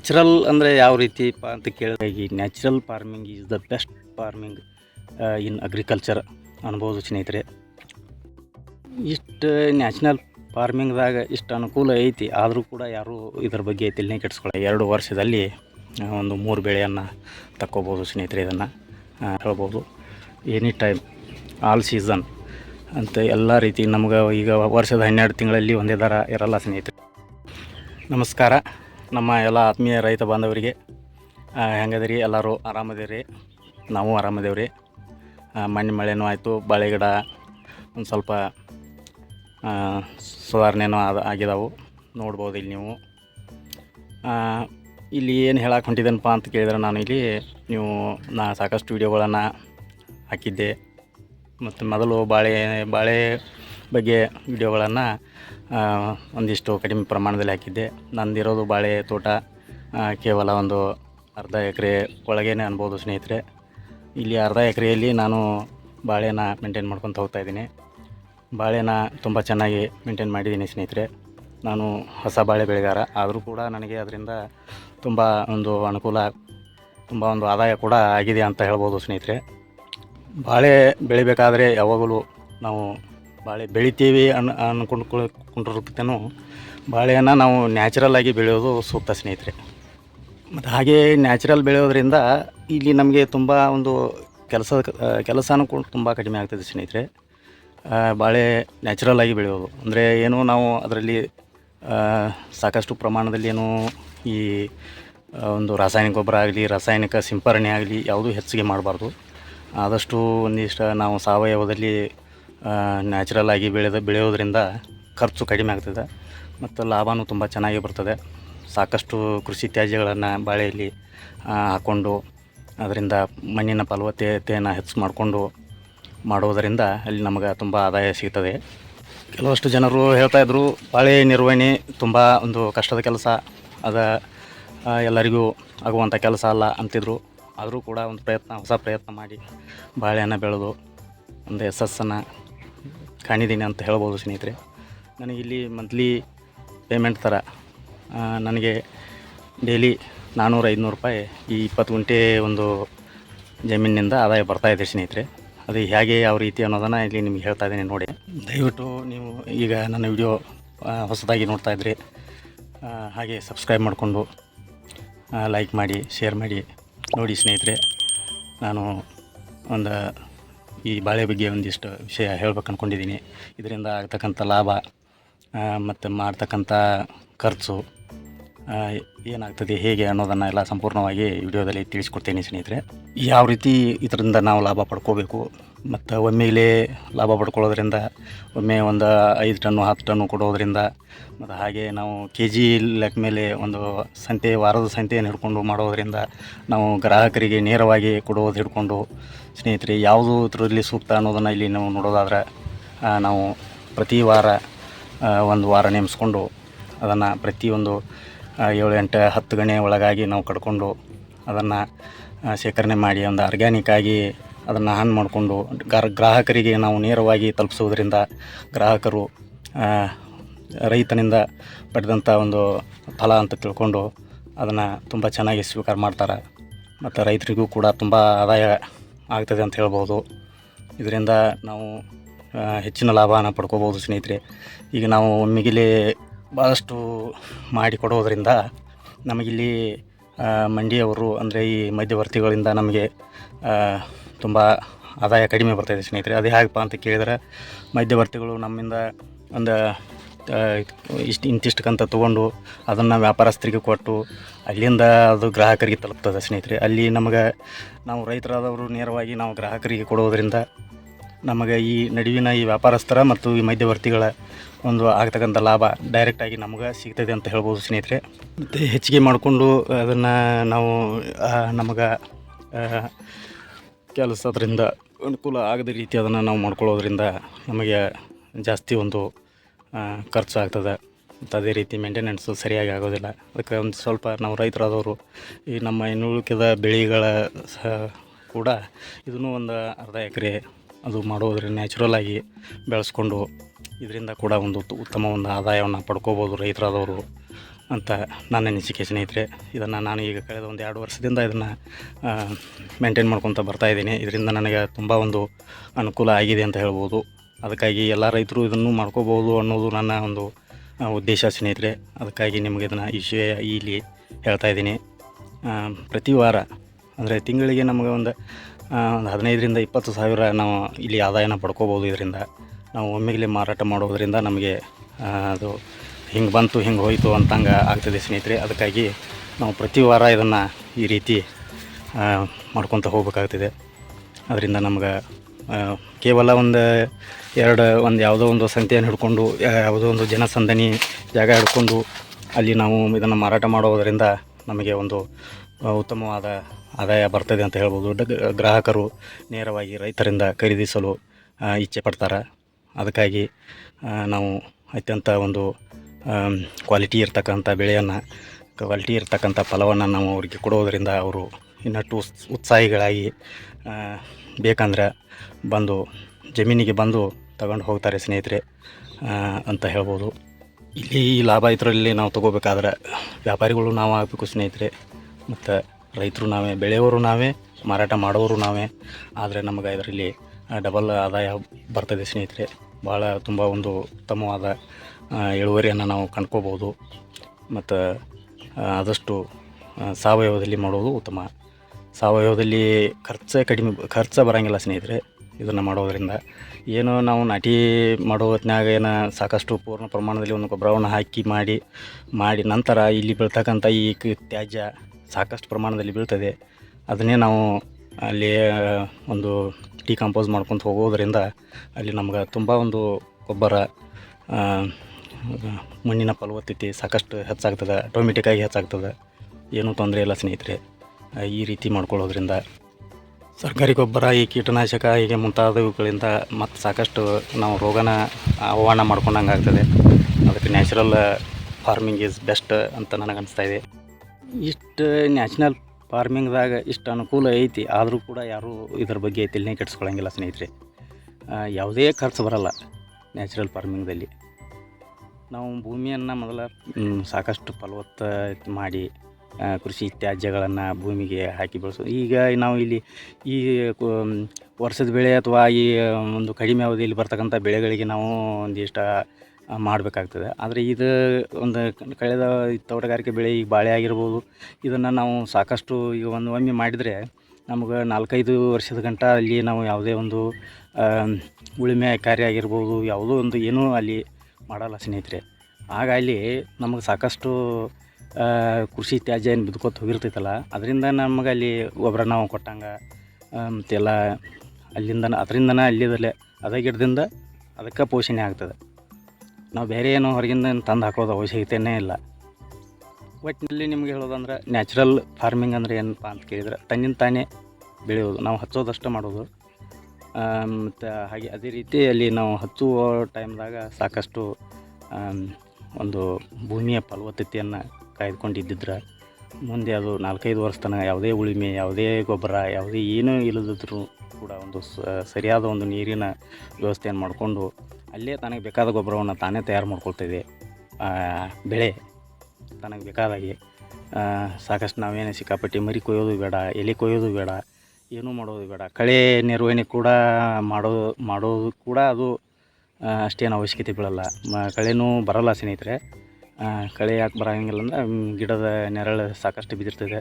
Natural ಅಂದರೆ ಯಾವ ರೀತಿಪ್ಪ ಅಂತ ಕೇಳಿದ್ರೆ ಈ natural farming is the best farming in agriculture ಅನ್ಬೋದು ಸ್ನೇಹಿತರೆ. ಇಷ್ಟು ನ್ಯಾಷನಲ್ ಫಾರ್ಮಿಂಗ್ದಾಗ ಇಷ್ಟು ಅನುಕೂಲ ಐತಿ, ಆದರೂ ಕೂಡ ಯಾರೂ ಇದ್ರ ಬಗ್ಗೆ ತಲೆನೇ ಕೆಡಿಸ್ಕೊಳ್ಳ ಎರಡು ವರ್ಷದಲ್ಲಿ ಒಂದು ಮೂರು ಬೆಳೆಯನ್ನು ತಕ್ಕೋಬೋದು ಸ್ನೇಹಿತರೆ ಇದನ್ನು ಹೇಳ್ಬೋದು. ಎನಿ ಟೈಮ್ ಆಲ್ ಸೀಸನ್ ಅಂತ ಎಲ್ಲ ರೀತಿ ನಮ್ಗೆ ಈಗ ವರ್ಷದ ಹನ್ನೆರಡು ತಿಂಗಳಲ್ಲಿ ಒಂದೇ ದರ ಇರಲ್ಲ ಸ್ನೇಹಿತರೆ. ನಮಸ್ಕಾರ. ನಮ್ಮ ಎಲ್ಲ ಆತ್ಮೀಯ ರೈತ ಬಾಂಧವರಿಗೆ ಹೆಂಗದಿರಿ? ಎಲ್ಲರೂ ಆರಾಮದಿರಿ? ನಾವು ಆರಾಮದೇವ್ರಿ. ಮಣ್ಣು ಮಳೆನೂ ಆಯಿತು, ಬಾಳೆ ಗಿಡ ಒಂದು ಸ್ವಲ್ಪ ಸುಧಾರಣೆನೂ ಆದ, ಆಗಿದಾವು. ನೋಡ್ಬೋದು ಇಲ್ಲಿ ನೀವು. ಇಲ್ಲಿ ಏನು ಹೇಳಕ್ಕೆ ಹೊಂಟಿದ್ದೇನಪ್ಪ ಅಂತ ಕೇಳಿದ್ರೆ ನಾನು ಇಲ್ಲಿ ನೀವು, ನಾ ಸಾಕಷ್ಟು ವಿಡಿಯೋಗಳನ್ನು ಹಾಕಿದ್ದೆ. ಮತ್ತು ಮೊದಲು ಬಾಳೆ ಬಾಳೆ ಬಗ್ಗೆ ವಿಡಿಯೋಗಳನ್ನು ಒಂದಿಷ್ಟು ಕಡಿಮೆ ಪ್ರಮಾಣದಲ್ಲಿ ಹಾಕಿದ್ದೆ. ನಂದಿರೋದು ಬಾಳೆ ತೋಟ ಕೇವಲ ಒಂದು ಅರ್ಧ ಎಕರೆ ಒಳಗೇನೆ ಅನ್ಬೋದು ಸ್ನೇಹಿತರೆ. ಇಲ್ಲಿ ಅರ್ಧ ಎಕರೆಯಲ್ಲಿ ನಾನು ಬಾಳೆನ ಮೇಂಟೈನ್ ಮಾಡ್ಕೊತ ಹೋಗ್ತಾ ಇದ್ದೀನಿ. ಬಾಳೆನ ತುಂಬ ಚೆನ್ನಾಗಿ ಮೇಂಟೈನ್ ಮಾಡಿದ್ದೀನಿ ಸ್ನೇಹಿತರೆ. ನಾನು ಹೊಸ ಬಾಳೆ ಬೆಳೆಗಾರ. ಆದರೂ ಕೂಡ ನನಗೆ ಅದರಿಂದ ತುಂಬ ಒಂದು ಅನುಕೂಲ, ತುಂಬ ಒಂದು ಆದಾಯ ಕೂಡ ಆಗಿದೆ ಅಂತ ಹೇಳ್ಬೋದು ಸ್ನೇಹಿತರೆ. ಬಾಳೆ ಬೆಳಿಬೇಕಾದರೆ ಯಾವಾಗಲೂ ನಾವು ಬಾಳೆ ಬೆಳಿತೀವಿ ಅನ್ ಅನ್ಕೊಂಡು ಬಾಳೆಯನ್ನು ನಾವು ನ್ಯಾಚುರಲ್ ಆಗಿ ಬೆಳೆಯೋದು ಸೂಕ್ತ ಸ್ನೇಹಿತರೆ. ಮತ್ತು ಹಾಗೆ ನ್ಯಾಚುರಲ್ ಬೆಳೆಯೋದ್ರಿಂದ ಇಲ್ಲಿ ನಮಗೆ ತುಂಬ ಒಂದು ಕೆಲಸ, ಕೆಲಸನೂ ಕೂಡ ತುಂಬ ಕಡಿಮೆ ಆಗ್ತದೆ ಸ್ನೇಹಿತರೆ. ಬಾಳೆ ನ್ಯಾಚುರಲ್ ಆಗಿ ಬೆಳೆಯೋದು. ಅಂದರೆ ಏನು ನಾವು ಅದರಲ್ಲಿ ಸಾಕಷ್ಟು ಪ್ರಮಾಣದಲ್ಲಿ ಏನು ಈ ಒಂದು ರಾಸಾಯನಿಕ ಗೊಬ್ಬರ ಆಗಲಿ, ರಾಸಾಯನಿಕ ಸಿಂಪರಣೆ ಆಗಲಿ ಯಾವುದೂ ಹೆಚ್ಚಿಗೆ ಮಾಡಬಾರ್ದು. ಆದಷ್ಟು ಒಂದಿಷ್ಟು ನಾವು ಸಾವಯವದಲ್ಲಿ ನ್ಯಾಚುರಲ್ ಆಗಿ ಬೆಳೆದ ಬೆಳೆಯೋದ್ರಿಂದ ಖರ್ಚು ಕಡಿಮೆ ಆಗ್ತದೆ. ಮತ್ತು ಲಾಭವೂ ತುಂಬ ಚೆನ್ನಾಗಿ ಬರ್ತದೆ. ಸಾಕಷ್ಟು ಕೃಷಿ ತ್ಯಾಜ್ಯಗಳನ್ನು ಬಾಳೆಯಲ್ಲಿ ಹಾಕ್ಕೊಂಡು ಅದರಿಂದ ಮಣ್ಣಿನ ಫಲವತ್ತತೆಯನ್ನು ಹೆಚ್ಚು ಮಾಡಿಕೊಂಡು ಮಾಡೋದರಿಂದ ಅಲ್ಲಿ ನಮಗೆ ತುಂಬ ಆದಾಯ ಸಿಗ್ತದೆ. ಕೆಲವಷ್ಟು ಜನರು ಹೇಳ್ತಾ ಇದ್ರು, ಬಾಳೆ ನಿರ್ವಹಣೆ ತುಂಬ ಒಂದು ಕಷ್ಟದ ಕೆಲಸ. ಅದ ಎಲ್ಲರಿಗೂ ಆಗುವಂಥ ಕೆಲಸ ಅಲ್ಲ ಅಂತಿದ್ರು. ಆದರೂ ಕೂಡ ಒಂದು ಪ್ರಯತ್ನ, ಹೊಸ ಪ್ರಯತ್ನ ಮಾಡಿ ಬಾಳೆಯನ್ನು ಬೆಳೆದು, ಒಂದು ಯಶಸ್ಸನ್ನು ಕಾಣಿದ್ದೀನಿ ಅಂತ ಹೇಳ್ಬೋದು ಸ್ನೇಹಿತರೆ. ನನಗಿಲ್ಲಿ ಮಂತ್ಲಿ ಪೇಮೆಂಟ್ ಥರ ನನಗೆ ಡೈಲಿ ನಾನ್ನೂರು ಐದುನೂರು ರೂಪಾಯಿ ಈ ಇಪ್ಪತ್ತು ಗಂಟೆ ಒಂದು ಜಮೀನಿನಿಂದ ಆದಾಯ ಬರ್ತಾ ಇದೆ ಸ್ನೇಹಿತರೆ. ಅದು ಹೇಗೆ, ಯಾವ ರೀತಿ ಅನ್ನೋದನ್ನು ಇಲ್ಲಿ ನಿಮ್ಗೆ ಹೇಳ್ತಾ ಇದ್ದೀನಿ ನೋಡಿ. ದಯವಿಟ್ಟು ನೀವು ಈಗ ನನ್ನ ವಿಡಿಯೋ ಹೊಸದಾಗಿ ನೋಡ್ತಾ ಇದ್ರಿ ಹಾಗೆ ಸಬ್ಸ್ಕ್ರೈಬ್ ಮಾಡಿಕೊಂಡು ಲೈಕ್ ಮಾಡಿ ಶೇರ್ ಮಾಡಿ ನೋಡಿ ಸ್ನೇಹಿತರೆ. ನಾನು ಒಂದು ಈ ಬಾಳೆ ಬಗ್ಗೆ ಒಂದಿಷ್ಟು ವಿಷಯ ಹೇಳ್ಬೇಕು ಅಂದ್ಕೊಂಡಿದ್ದೀನಿ ಇದರಿಂದ ಆಗ್ತಕ್ಕಂಥ ಲಾಭ ಮತ್ತು ಮಾಡ್ತಕ್ಕಂಥ ಖರ್ಚು ಏನಾಗ್ತದೆ, ಹೇಗೆ ಅನ್ನೋದನ್ನು ಎಲ್ಲ ಸಂಪೂರ್ಣವಾಗಿ ವಿಡಿಯೋದಲ್ಲಿ ತಿಳಿಸ್ಕೊಡ್ತೀನಿ ಸ್ನೇಹಿತರೆ. ಯಾವ ರೀತಿ ಇದರಿಂದ ನಾವು ಲಾಭ ಪಡ್ಕೋಬೇಕು ಮತ್ತು ಒಮ್ಮೆಲೇ ಲಾಭ ಪಡ್ಕೊಳ್ಳೋದ್ರಿಂದ, ಒಮ್ಮೆ ಒಂದು ಐದು ಟನ್ನು, ಹತ್ತು ಟನ್ನು ಕೊಡೋದ್ರಿಂದ, ಮತ್ತು ಹಾಗೆ ನಾವು ಕೆ ಜಿ ಲೆಕ್ಕ ಮೇಲೆ ಒಂದು ಸಂತೆ, ವಾರದ ಸಂತೆಯನ್ನು ಹಿಡ್ಕೊಂಡು ಮಾಡೋದರಿಂದ ನಾವು ಗ್ರಾಹಕರಿಗೆ ನೇರವಾಗಿ ಕೊಡೋದು ಹಿಡ್ಕೊಂಡು, ಸ್ನೇಹಿತರೆ, ಯಾವುದು ಇದರಲ್ಲಿ ಸೂಕ್ತ ಅನ್ನೋದನ್ನು ಇಲ್ಲಿ ನಾವು ನೋಡೋದಾದ್ರೆ ನಾವು ಪ್ರತಿ ವಾರ ಒಂದು ವಾರ ನೇಮಿಸ್ಕೊಂಡು ಅದನ್ನು ಪ್ರತಿಯೊಂದು ಏಳು ಎಂಟು ಹತ್ತು ಗಣೆ ಒಳಗಾಗಿ ನಾವು ಕಡ್ಕೊಂಡು ಅದನ್ನು ಶೇಖರಣೆ ಮಾಡಿ ಒಂದು ಆರ್ಗ್ಯಾನಿಕ್ ಆಗಿ ಅದನ್ನು ಆನ್ ಮಾಡಿಕೊಂಡು ಗರ್, ಗ್ರಾಹಕರಿಗೆ ನಾವು ನೇರವಾಗಿ ತಲುಪಿಸುವುದರಿಂದ ಗ್ರಾಹಕರು ರೈತನಿಂದ ಪಡೆದಂಥ ಒಂದು ಫಲ ಅಂತ ತಿಳ್ಕೊಂಡು ಅದನ್ನು ತುಂಬ ಚೆನ್ನಾಗಿ ಸ್ವೀಕಾರ ಮಾಡ್ತಾರೆ. ಮತ್ತು ರೈತರಿಗೂ ಕೂಡ ತುಂಬ ಆದಾಯ ಆಗ್ತದೆ ಅಂತ ಹೇಳ್ಬೋದು. ಇದರಿಂದ ನಾವು ಹೆಚ್ಚಿನ ಲಾಭನ ಪಡ್ಕೋಬೋದು ಸ್ನೇಹಿತರೆ. ಈಗ ನಾವು ಒಮ್ಮೆಗಿಲ್ಲಿ ಭಾಳಷ್ಟು ಮಾಡಿ ಕೊಡೋದರಿಂದ ನಮಗಿಲ್ಲಿ ಮಂಡಿಯವರು ಅಂದರೆ ಈ ಮಧ್ಯವರ್ತಿಗಳಿಂದ ನಮಗೆ ತುಂಬ ಆದಾಯ ಕಡಿಮೆ ಬರ್ತಾಯಿದೆ ಸ್ನೇಹಿತರೆ. ಅದು ಹೇಗಪ್ಪ ಅಂತ ಕೇಳಿದ್ರೆ, ಮಧ್ಯವರ್ತಿಗಳು ನಮ್ಮಿಂದ ಒಂದು ಇಷ್ಟು ಇಂತಿಷ್ಟು ಕಂತ ತೊಗೊಂಡು ಅದನ್ನು ವ್ಯಾಪಾರಸ್ಥರಿಗೆ ಕೊಟ್ಟು ಅಲ್ಲಿಂದ ಅದು ಗ್ರಾಹಕರಿಗೆ ತಲುಪ್ತದೆ ಸ್ನೇಹಿತರೆ. ಅಲ್ಲಿ ನಮಗೆ ನಾವು ರೈತರಾದವರು ನೇರವಾಗಿ ನಾವು ಗ್ರಾಹಕರಿಗೆ ಕೊಡೋದರಿಂದ ನಮಗೆ ಈ ನಡುವಿನ ಈ ವ್ಯಾಪಾರಸ್ಥರ ಮತ್ತು ಈ ಮಧ್ಯವರ್ತಿಗಳ ಒಂದು ಆಗ್ತಕ್ಕಂಥ ಲಾಭ ಡೈರೆಕ್ಟಾಗಿ ನಮಗೆ ಸಿಗ್ತದೆ ಅಂತ ಹೇಳ್ಬೋದು ಸ್ನೇಹಿತರೆ. ಮತ್ತು ಹೆಚ್ಚಿಗೆ ಮಾಡಿಕೊಂಡು ಅದನ್ನು ನಾವು ನಮಗೆ ಕೆಲಸದ್ರಿಂದ ಅನುಕೂಲ ಆಗದ ರೀತಿ ಅದನ್ನು ನಾವು ಮಾಡ್ಕೊಳ್ಳೋದ್ರಿಂದ ನಮಗೆ ಜಾಸ್ತಿ ಒಂದು ಖರ್ಚು ಆಗ್ತದೆ ಮತ್ತು ಅದೇ ರೀತಿ ಮೇಂಟೆನೆನ್ಸು ಸರಿಯಾಗಿ ಆಗೋದಿಲ್ಲ. ಅದಕ್ಕೆ ಒಂದು ಸ್ವಲ್ಪ ನಾವು ರೈತರಾದವರು ಈ ನಮ್ಮ ಇನ್ನುಳಿಕೆದ ಬೆಳೆಗಳ ಸಹ ಕೂಡ ಇದನ್ನು ಒಂದು ಅರ್ಧ ಎಕರೆ ಅದು ಮಾಡೋದ್ರಿಂದ ನ್ಯಾಚುರಲ್ ಆಗಿ ಬೆಳೆಸ್ಕೊಂಡು ಇದರಿಂದ ಕೂಡ ಒಂದು ಉತ್- ಉತ್ತಮ ಒಂದು ಆದಾಯವನ್ನು ಪಡ್ಕೋಬೋದು ರೈತರಾದವರು. ಅಂತ ನನ್ನ ಅನಿಸಿಕೆ ಸ್ನೇಹಿತರೆ, ಇದನ್ನು ನಾನು ಈಗ ಕಳೆದ ಒಂದು ಎರಡು ವರ್ಷದಿಂದ ಇದನ್ನು ಮೇಂಟೈನ್ ಮಾಡ್ಕೊತ ಬರ್ತಾಯಿದ್ದೀನಿ ಇದರಿಂದ ನನಗೆ ತುಂಬ ಒಂದು ಅನುಕೂಲ ಆಗಿದೆ ಅಂತ ಹೇಳ್ಬೋದು. ಅದಕ್ಕಾಗಿ ಎಲ್ಲ ರೈತರು ಇದನ್ನು ಮಾಡ್ಕೋಬೋದು ಅನ್ನೋದು ನನ್ನ ಒಂದು ಉದ್ದೇಶ ಸ್ನೇಹಿತರೆ. ಅದಕ್ಕಾಗಿ ನಿಮಗೆ ಇದನ್ನು ಈ ವಿಷಯ ಇಲ್ಲಿ ಹೇಳ್ತಾ ಇದ್ದೀನಿ. ಪ್ರತಿ ವಾರ, ಅಂದರೆ ತಿಂಗಳಿಗೆ ನಮಗೆ ಒಂದು ಒಂದು ಹದಿನೈದರಿಂದ ಇಪ್ಪತ್ತು ಸಾವಿರ ನಾವು ಇಲ್ಲಿ ಆದಾಯನ ಪಡ್ಕೋಬೋದು ಇದರಿಂದ. ನಾವು ಒಮ್ಮೆಗಲೆ ಮಾರಾಟ ಮಾಡೋದರಿಂದ ನಮಗೆ ಅದು ಹಿಂಗೆ ಬಂತು, ಹಿಂಗೆ ಹೋಯಿತು ಅಂತಂಗೆ ಆಗ್ತದೆ ಸ್ನೇಹಿತರೆ. ಅದಕ್ಕಾಗಿ ನಾವು ಪ್ರತಿ ವಾರ ಇದನ್ನು ಈ ರೀತಿ ಮಾಡ್ಕೊತ ಹೋಗ್ಬೇಕಾಗ್ತದೆ. ಅದರಿಂದ ನಮ್ಗೆ ಕೇವಲ ಒಂದು ಎರಡು, ಒಂದು ಯಾವುದೋ ಒಂದು ಸಂತೆಯನ್ನು ಹಿಡ್ಕೊಂಡು ಯಾವುದೋ ಒಂದು ಜನಸಂದಣಿ ಜಾಗ ಹಿಡ್ಕೊಂಡು ಅಲ್ಲಿ ನಾವು ಇದನ್ನು ಮಾರಾಟ ಮಾಡೋದರಿಂದ ನಮಗೆ ಒಂದು ಉತ್ತಮವಾದ ಆದಾಯ ಬರ್ತದೆ ಅಂತ ಹೇಳ್ಬೋದು. ಗ್ರಾಹಕರು ನೇರವಾಗಿ ರೈತರಿಂದ ಖರೀದಿಸಲು ಇಚ್ಛೆ ಪಡ್ತಾರೆ. ಅದಕ್ಕಾಗಿ ನಾವು ಅತ್ಯಂತ ಒಂದು ಕ್ವಾಲಿಟಿ ಇರ್ತಕ್ಕಂಥ ಬೆಳೆಯನ್ನು ಕ್ವಾಲಿಟಿ ಇರ್ತಕ್ಕಂಥ ಫಲವನ್ನು ನಾವು ಅವರಿಗೆ ಕೊಡೋದರಿಂದ ಅವರು ಇನ್ನಷ್ಟು ಉತ್ಸ್, ಉತ್ಸಾಹಿಗಳಾಗಿ ಬೇಕಂದ್ರೆ ಬಂದು ಜಮೀನಿಗೆ ಬಂದು ತಗೊಂಡು ಹೋಗ್ತಾರೆ ಸ್ನೇಹಿತರೆ ಅಂತ ಹೇಳ್ಬೋದು. ಇಲ್ಲಿ ಈ ಲಾಭ ಇದರಲ್ಲಿ ನಾವು ತಗೋಬೇಕಾದ್ರೆ ವ್ಯಾಪಾರಿಗಳು ನಾವು ಆಗಬೇಕು ಸ್ನೇಹಿತರೆ, ಮತ್ತು ರೈತರು ನಾವೇ ಬೆಳೆಯೋರು ನಾವೇ, ಮಾರಾಟ ಮಾಡೋರು ನಾವೇ, ಆದರೆ ನಮಗೆ ಇದರಲ್ಲಿ ಡಬಲ್ ಆದಾಯ ಬರ್ತದೆ ಸ್ನೇಹಿತರೆ. ಭಾಳ ತುಂಬ ಒಂದು ಉತ್ತಮವಾದ ಇಳುವರಿಯನ್ನು ನಾವು ಕಂಡ್ಕೋಬೋದು. ಮತ್ತು ಆದಷ್ಟು ಸಾವಯವದಲ್ಲಿ ಮಾಡೋದು ಉತ್ತಮ. ಸಾವಯವದಲ್ಲಿ ಖರ್ಚ ಕಡಿಮೆ, ಖರ್ಚು ಬರೋಂಗಿಲ್ಲ ಸ್ನೇಹಿತರೆ, ಇದನ್ನು ಮಾಡೋದರಿಂದ. ಏನು ನಾವು ನಾಟಿ ಮಾಡೋ ಹೊತ್ನ್ಯಾಗ ಏನು ಸಾಕಷ್ಟು ಪೂರ್ಣ ಪ್ರಮಾಣದಲ್ಲಿ ಒಂದು ಗೊಬ್ಬರವನ್ನು ಹಾಕಿ ಮಾಡಿ ಮಾಡಿ ನಂತರ ಇಲ್ಲಿ ಬೀಳ್ತಕ್ಕಂಥ ಈ ತ್ಯಾಜ್ಯ ಸಾಕಷ್ಟು ಪ್ರಮಾಣದಲ್ಲಿ ಬೀಳ್ತದೆ. ಅದನ್ನೇ ನಾವು ಅಲ್ಲಿ ಒಂದು ಡಿಕಂಪೋಸ್ ಮಾಡ್ಕೊತ ಹೋಗೋದರಿಂದ ಅಲ್ಲಿ ನಮ್ಗೆ ತುಂಬ ಒಂದು ಗೊಬ್ಬರ ಮಣ್ಣಿನ ಫಲವತ್ತತೆ ಸಾಕಷ್ಟು ಹೆಚ್ಚಾಗ್ತದೆ ಆಟೋಮೆಟಿಕ್ಕಾಗಿ ಹೆಚ್ಚಾಗ್ತದೆ. ಏನೂ ತೊಂದರೆ ಇಲ್ಲ ಸ್ನೇಹಿತರೆ. ಈ ರೀತಿ ಮಾಡ್ಕೊಳ್ಳೋದ್ರಿಂದ ಸರ್ಕಾರಿ ಗೊಬ್ಬರ, ಈ ಕೀಟನಾಶಕ ಹೀಗೆ ಮುಂತಾದವುಗಳಿಂದ ಮತ್ತು ಸಾಕಷ್ಟು ನಾವು ರೋಗನ ಆಹ್ವಾನ ಮಾಡ್ಕೊಂಡಂಗೆ ಆಗ್ತದೆ. ಅದಕ್ಕೆ ನ್ಯಾಚುರಲ್ ಫಾರ್ಮಿಂಗ್ ಈಸ್ ಬೆಸ್ಟ್ ಅಂತ ನನಗೆ ಅನಿಸ್ತಾ ಇದೆ. ಇಷ್ಟು ನ್ಯಾಷನಲ್ ಫಾರ್ಮಿಂಗ್ದಾಗ ಇಷ್ಟು ಅನುಕೂಲ ಐತಿ, ಆದರೂ ಕೂಡ ಯಾರೂ ಇದ್ರ ಬಗ್ಗೆ ತಲೆನೇ ಕೆಡಿಸ್ಕೊಳಂಗಿಲ್ಲ ಸ್ನೇಹಿತರೆ. ಯಾವುದೇ ಖರ್ಚು ಬರಲ್ಲ ನ್ಯಾಚುರಲ್ ಫಾರ್ಮಿಂಗ್ದಲ್ಲಿ. ನಾವು ಭೂಮಿಯನ್ನು ಮೊದಲ ಸಾಕಷ್ಟು ಫಲವತ್ತ ಮಾಡಿ ಕೃಷಿ ತ್ಯಾಜ್ಯಗಳನ್ನು ಭೂಮಿಗೆ ಹಾಕಿ ಬೆಳೆಸೋದು ಈಗ ನಾವು ಇಲ್ಲಿ ಈ ವರ್ಷದ ಬೆಳೆ ಅಥವಾ ಈ ಒಂದು ಕಡಿಮೆ ಅವಧಿಯಲ್ಲಿ ಬರ್ತಕ್ಕಂಥ ಬೆಳೆಗಳಿಗೆ ನಾವು ಒಂದಿಷ್ಟು ಮಾಡಬೇಕಾಗ್ತದೆ. ಆದರೆ ಇದು ಒಂದು ಕಳೆದ ತೋಟಗಾರಿಕೆ ಬೆಳೆ ಈಗ ಬಾಳೆ ಆಗಿರ್ಬೋದು ಇದನ್ನು ನಾವು ಸಾಕಷ್ಟು ಈಗ ಒಂದು ಒಮ್ಮೆ ಮಾಡಿದರೆ ನಮ್ಗೆ ನಾಲ್ಕೈದು ವರ್ಷದ ಗಂಟ ಅಲ್ಲಿ ನಾವು ಯಾವುದೇ ಒಂದು ಉಳುಮೆ ಕಾರ್ಯ ಆಗಿರ್ಬೋದು ಯಾವುದೋ ಒಂದು ಏನೂ ಅಲ್ಲಿ ಮಾಡಲ್ಲ ಸ್ನೇಹಿತರೆ. ಆಗ ಅಲ್ಲಿ ನಮಗೆ ಸಾಕಷ್ಟು ಕೃಷಿ ತ್ಯಾಜ್ಯ ಏನು ಬಿದ್ಕೋತ ಹೋಗಿರ್ತೈತಲ್ಲ, ಅದರಿಂದ ನಮಗೆ ಅಲ್ಲಿ ಗೊಬ್ಬರ ನಾವು ಕೊಟ್ಟಂಗೆ ಮತ್ತೆಲ್ಲ ಅಲ್ಲಿಂದ, ಅದರಿಂದನೇ ಅಲ್ಲಿದಲ್ಲೇ, ಅದೇ ಗಿಡದಿಂದ ಅದಕ್ಕೆ ಪೋಷಣೆ ಆಗ್ತದೆ. ನಾವು ಬೇರೆ ಏನೋ ಹೊರಗಿಂದ ತಂದು ಹಾಕೋದು ಅವಶ್ಯಕತೆಯೇ ಇಲ್ಲ. ಒಟ್ಟಿನಲ್ಲಿ ನಿಮ್ಗೆ ಹೇಳೋದಂದ್ರೆ ನ್ಯಾಚುರಲ್ ಫಾರ್ಮಿಂಗ್ ಅಂದರೆ ಏನಪ್ಪ ಅಂತ ಕೇಳಿದ್ರೆ, ತನ್ನಿಂದ ತಾನೇ ಬೆಳೆಯೋದು. ನಾವು ಹಚ್ಚೋದಷ್ಟೇ ಮಾಡೋದು. ಮತ್ತು ಹಾಗೆ ಅದೇ ರೀತಿ ಅಲ್ಲಿ ನಾವು ಹಚ್ಚುವ ಟೈಮ್ದಾಗ ಸಾಕಷ್ಟು ಒಂದು ಭೂಮಿಯ ಫಲವತ್ತತೆಯನ್ನು ಕಾಯ್ದುಕೊಂಡಿದ್ದಿದ್ರೆ, ಮುಂದೆ ಅದು ನಾಲ್ಕೈದು ವರ್ಷ ತನಕ ಯಾವುದೇ ಉಳುಮೆ, ಯಾವುದೇ ಗೊಬ್ಬರ, ಯಾವುದೇ ಏನೂ ಇಲ್ಲದಿದ್ರೂ ಕೂಡ ಒಂದು ಸರಿಯಾದ ಒಂದು ನೀರಿನ ವ್ಯವಸ್ಥೆಯನ್ನು ಮಾಡಿಕೊಂಡು ಅಲ್ಲೇ ತನಗೆ ಬೇಕಾದ ಗೊಬ್ಬರವನ್ನು ತಾನೇ ತಯಾರು ಮಾಡ್ಕೊಳ್ತಿದೆ ಬೆಳೆ ತನಗೆ ಬೇಕಾದಾಗೆ. ಸಾಕಷ್ಟು ನಾವೇನು ಸಿಕ್ಕಾಪಟ್ಟಿ ಮರಿ ಕೊಯ್ಯೋದು ಬೇಡ, ಎಲೆ ಕೊಯ್ಯೋದು ಬೇಡ ಏನೂ ಮಾಡೋದು ಬೇಡ. ಕಳೆ ನಿರ್ವಹಣೆ ಕೂಡ ಮಾಡೋದು ಮಾಡೋದು ಕೂಡ ಅದು ಅಷ್ಟೇನು ಅವಶ್ಯಕತೆ ಬೀಳಲ್ಲ ಮ ಕಳೆನೂ ಬರಲ್ಲ ಸ್ನೇಹಿತರೆ. ಕಳೆ ಯಾಕೆ ಬರೋಂಗಿಲ್ಲ ಅಂದ್ರೆ ಗಿಡದ ನೆರಳು ಸಾಕಷ್ಟು ಬಿದ್ದಿರ್ತದೆ.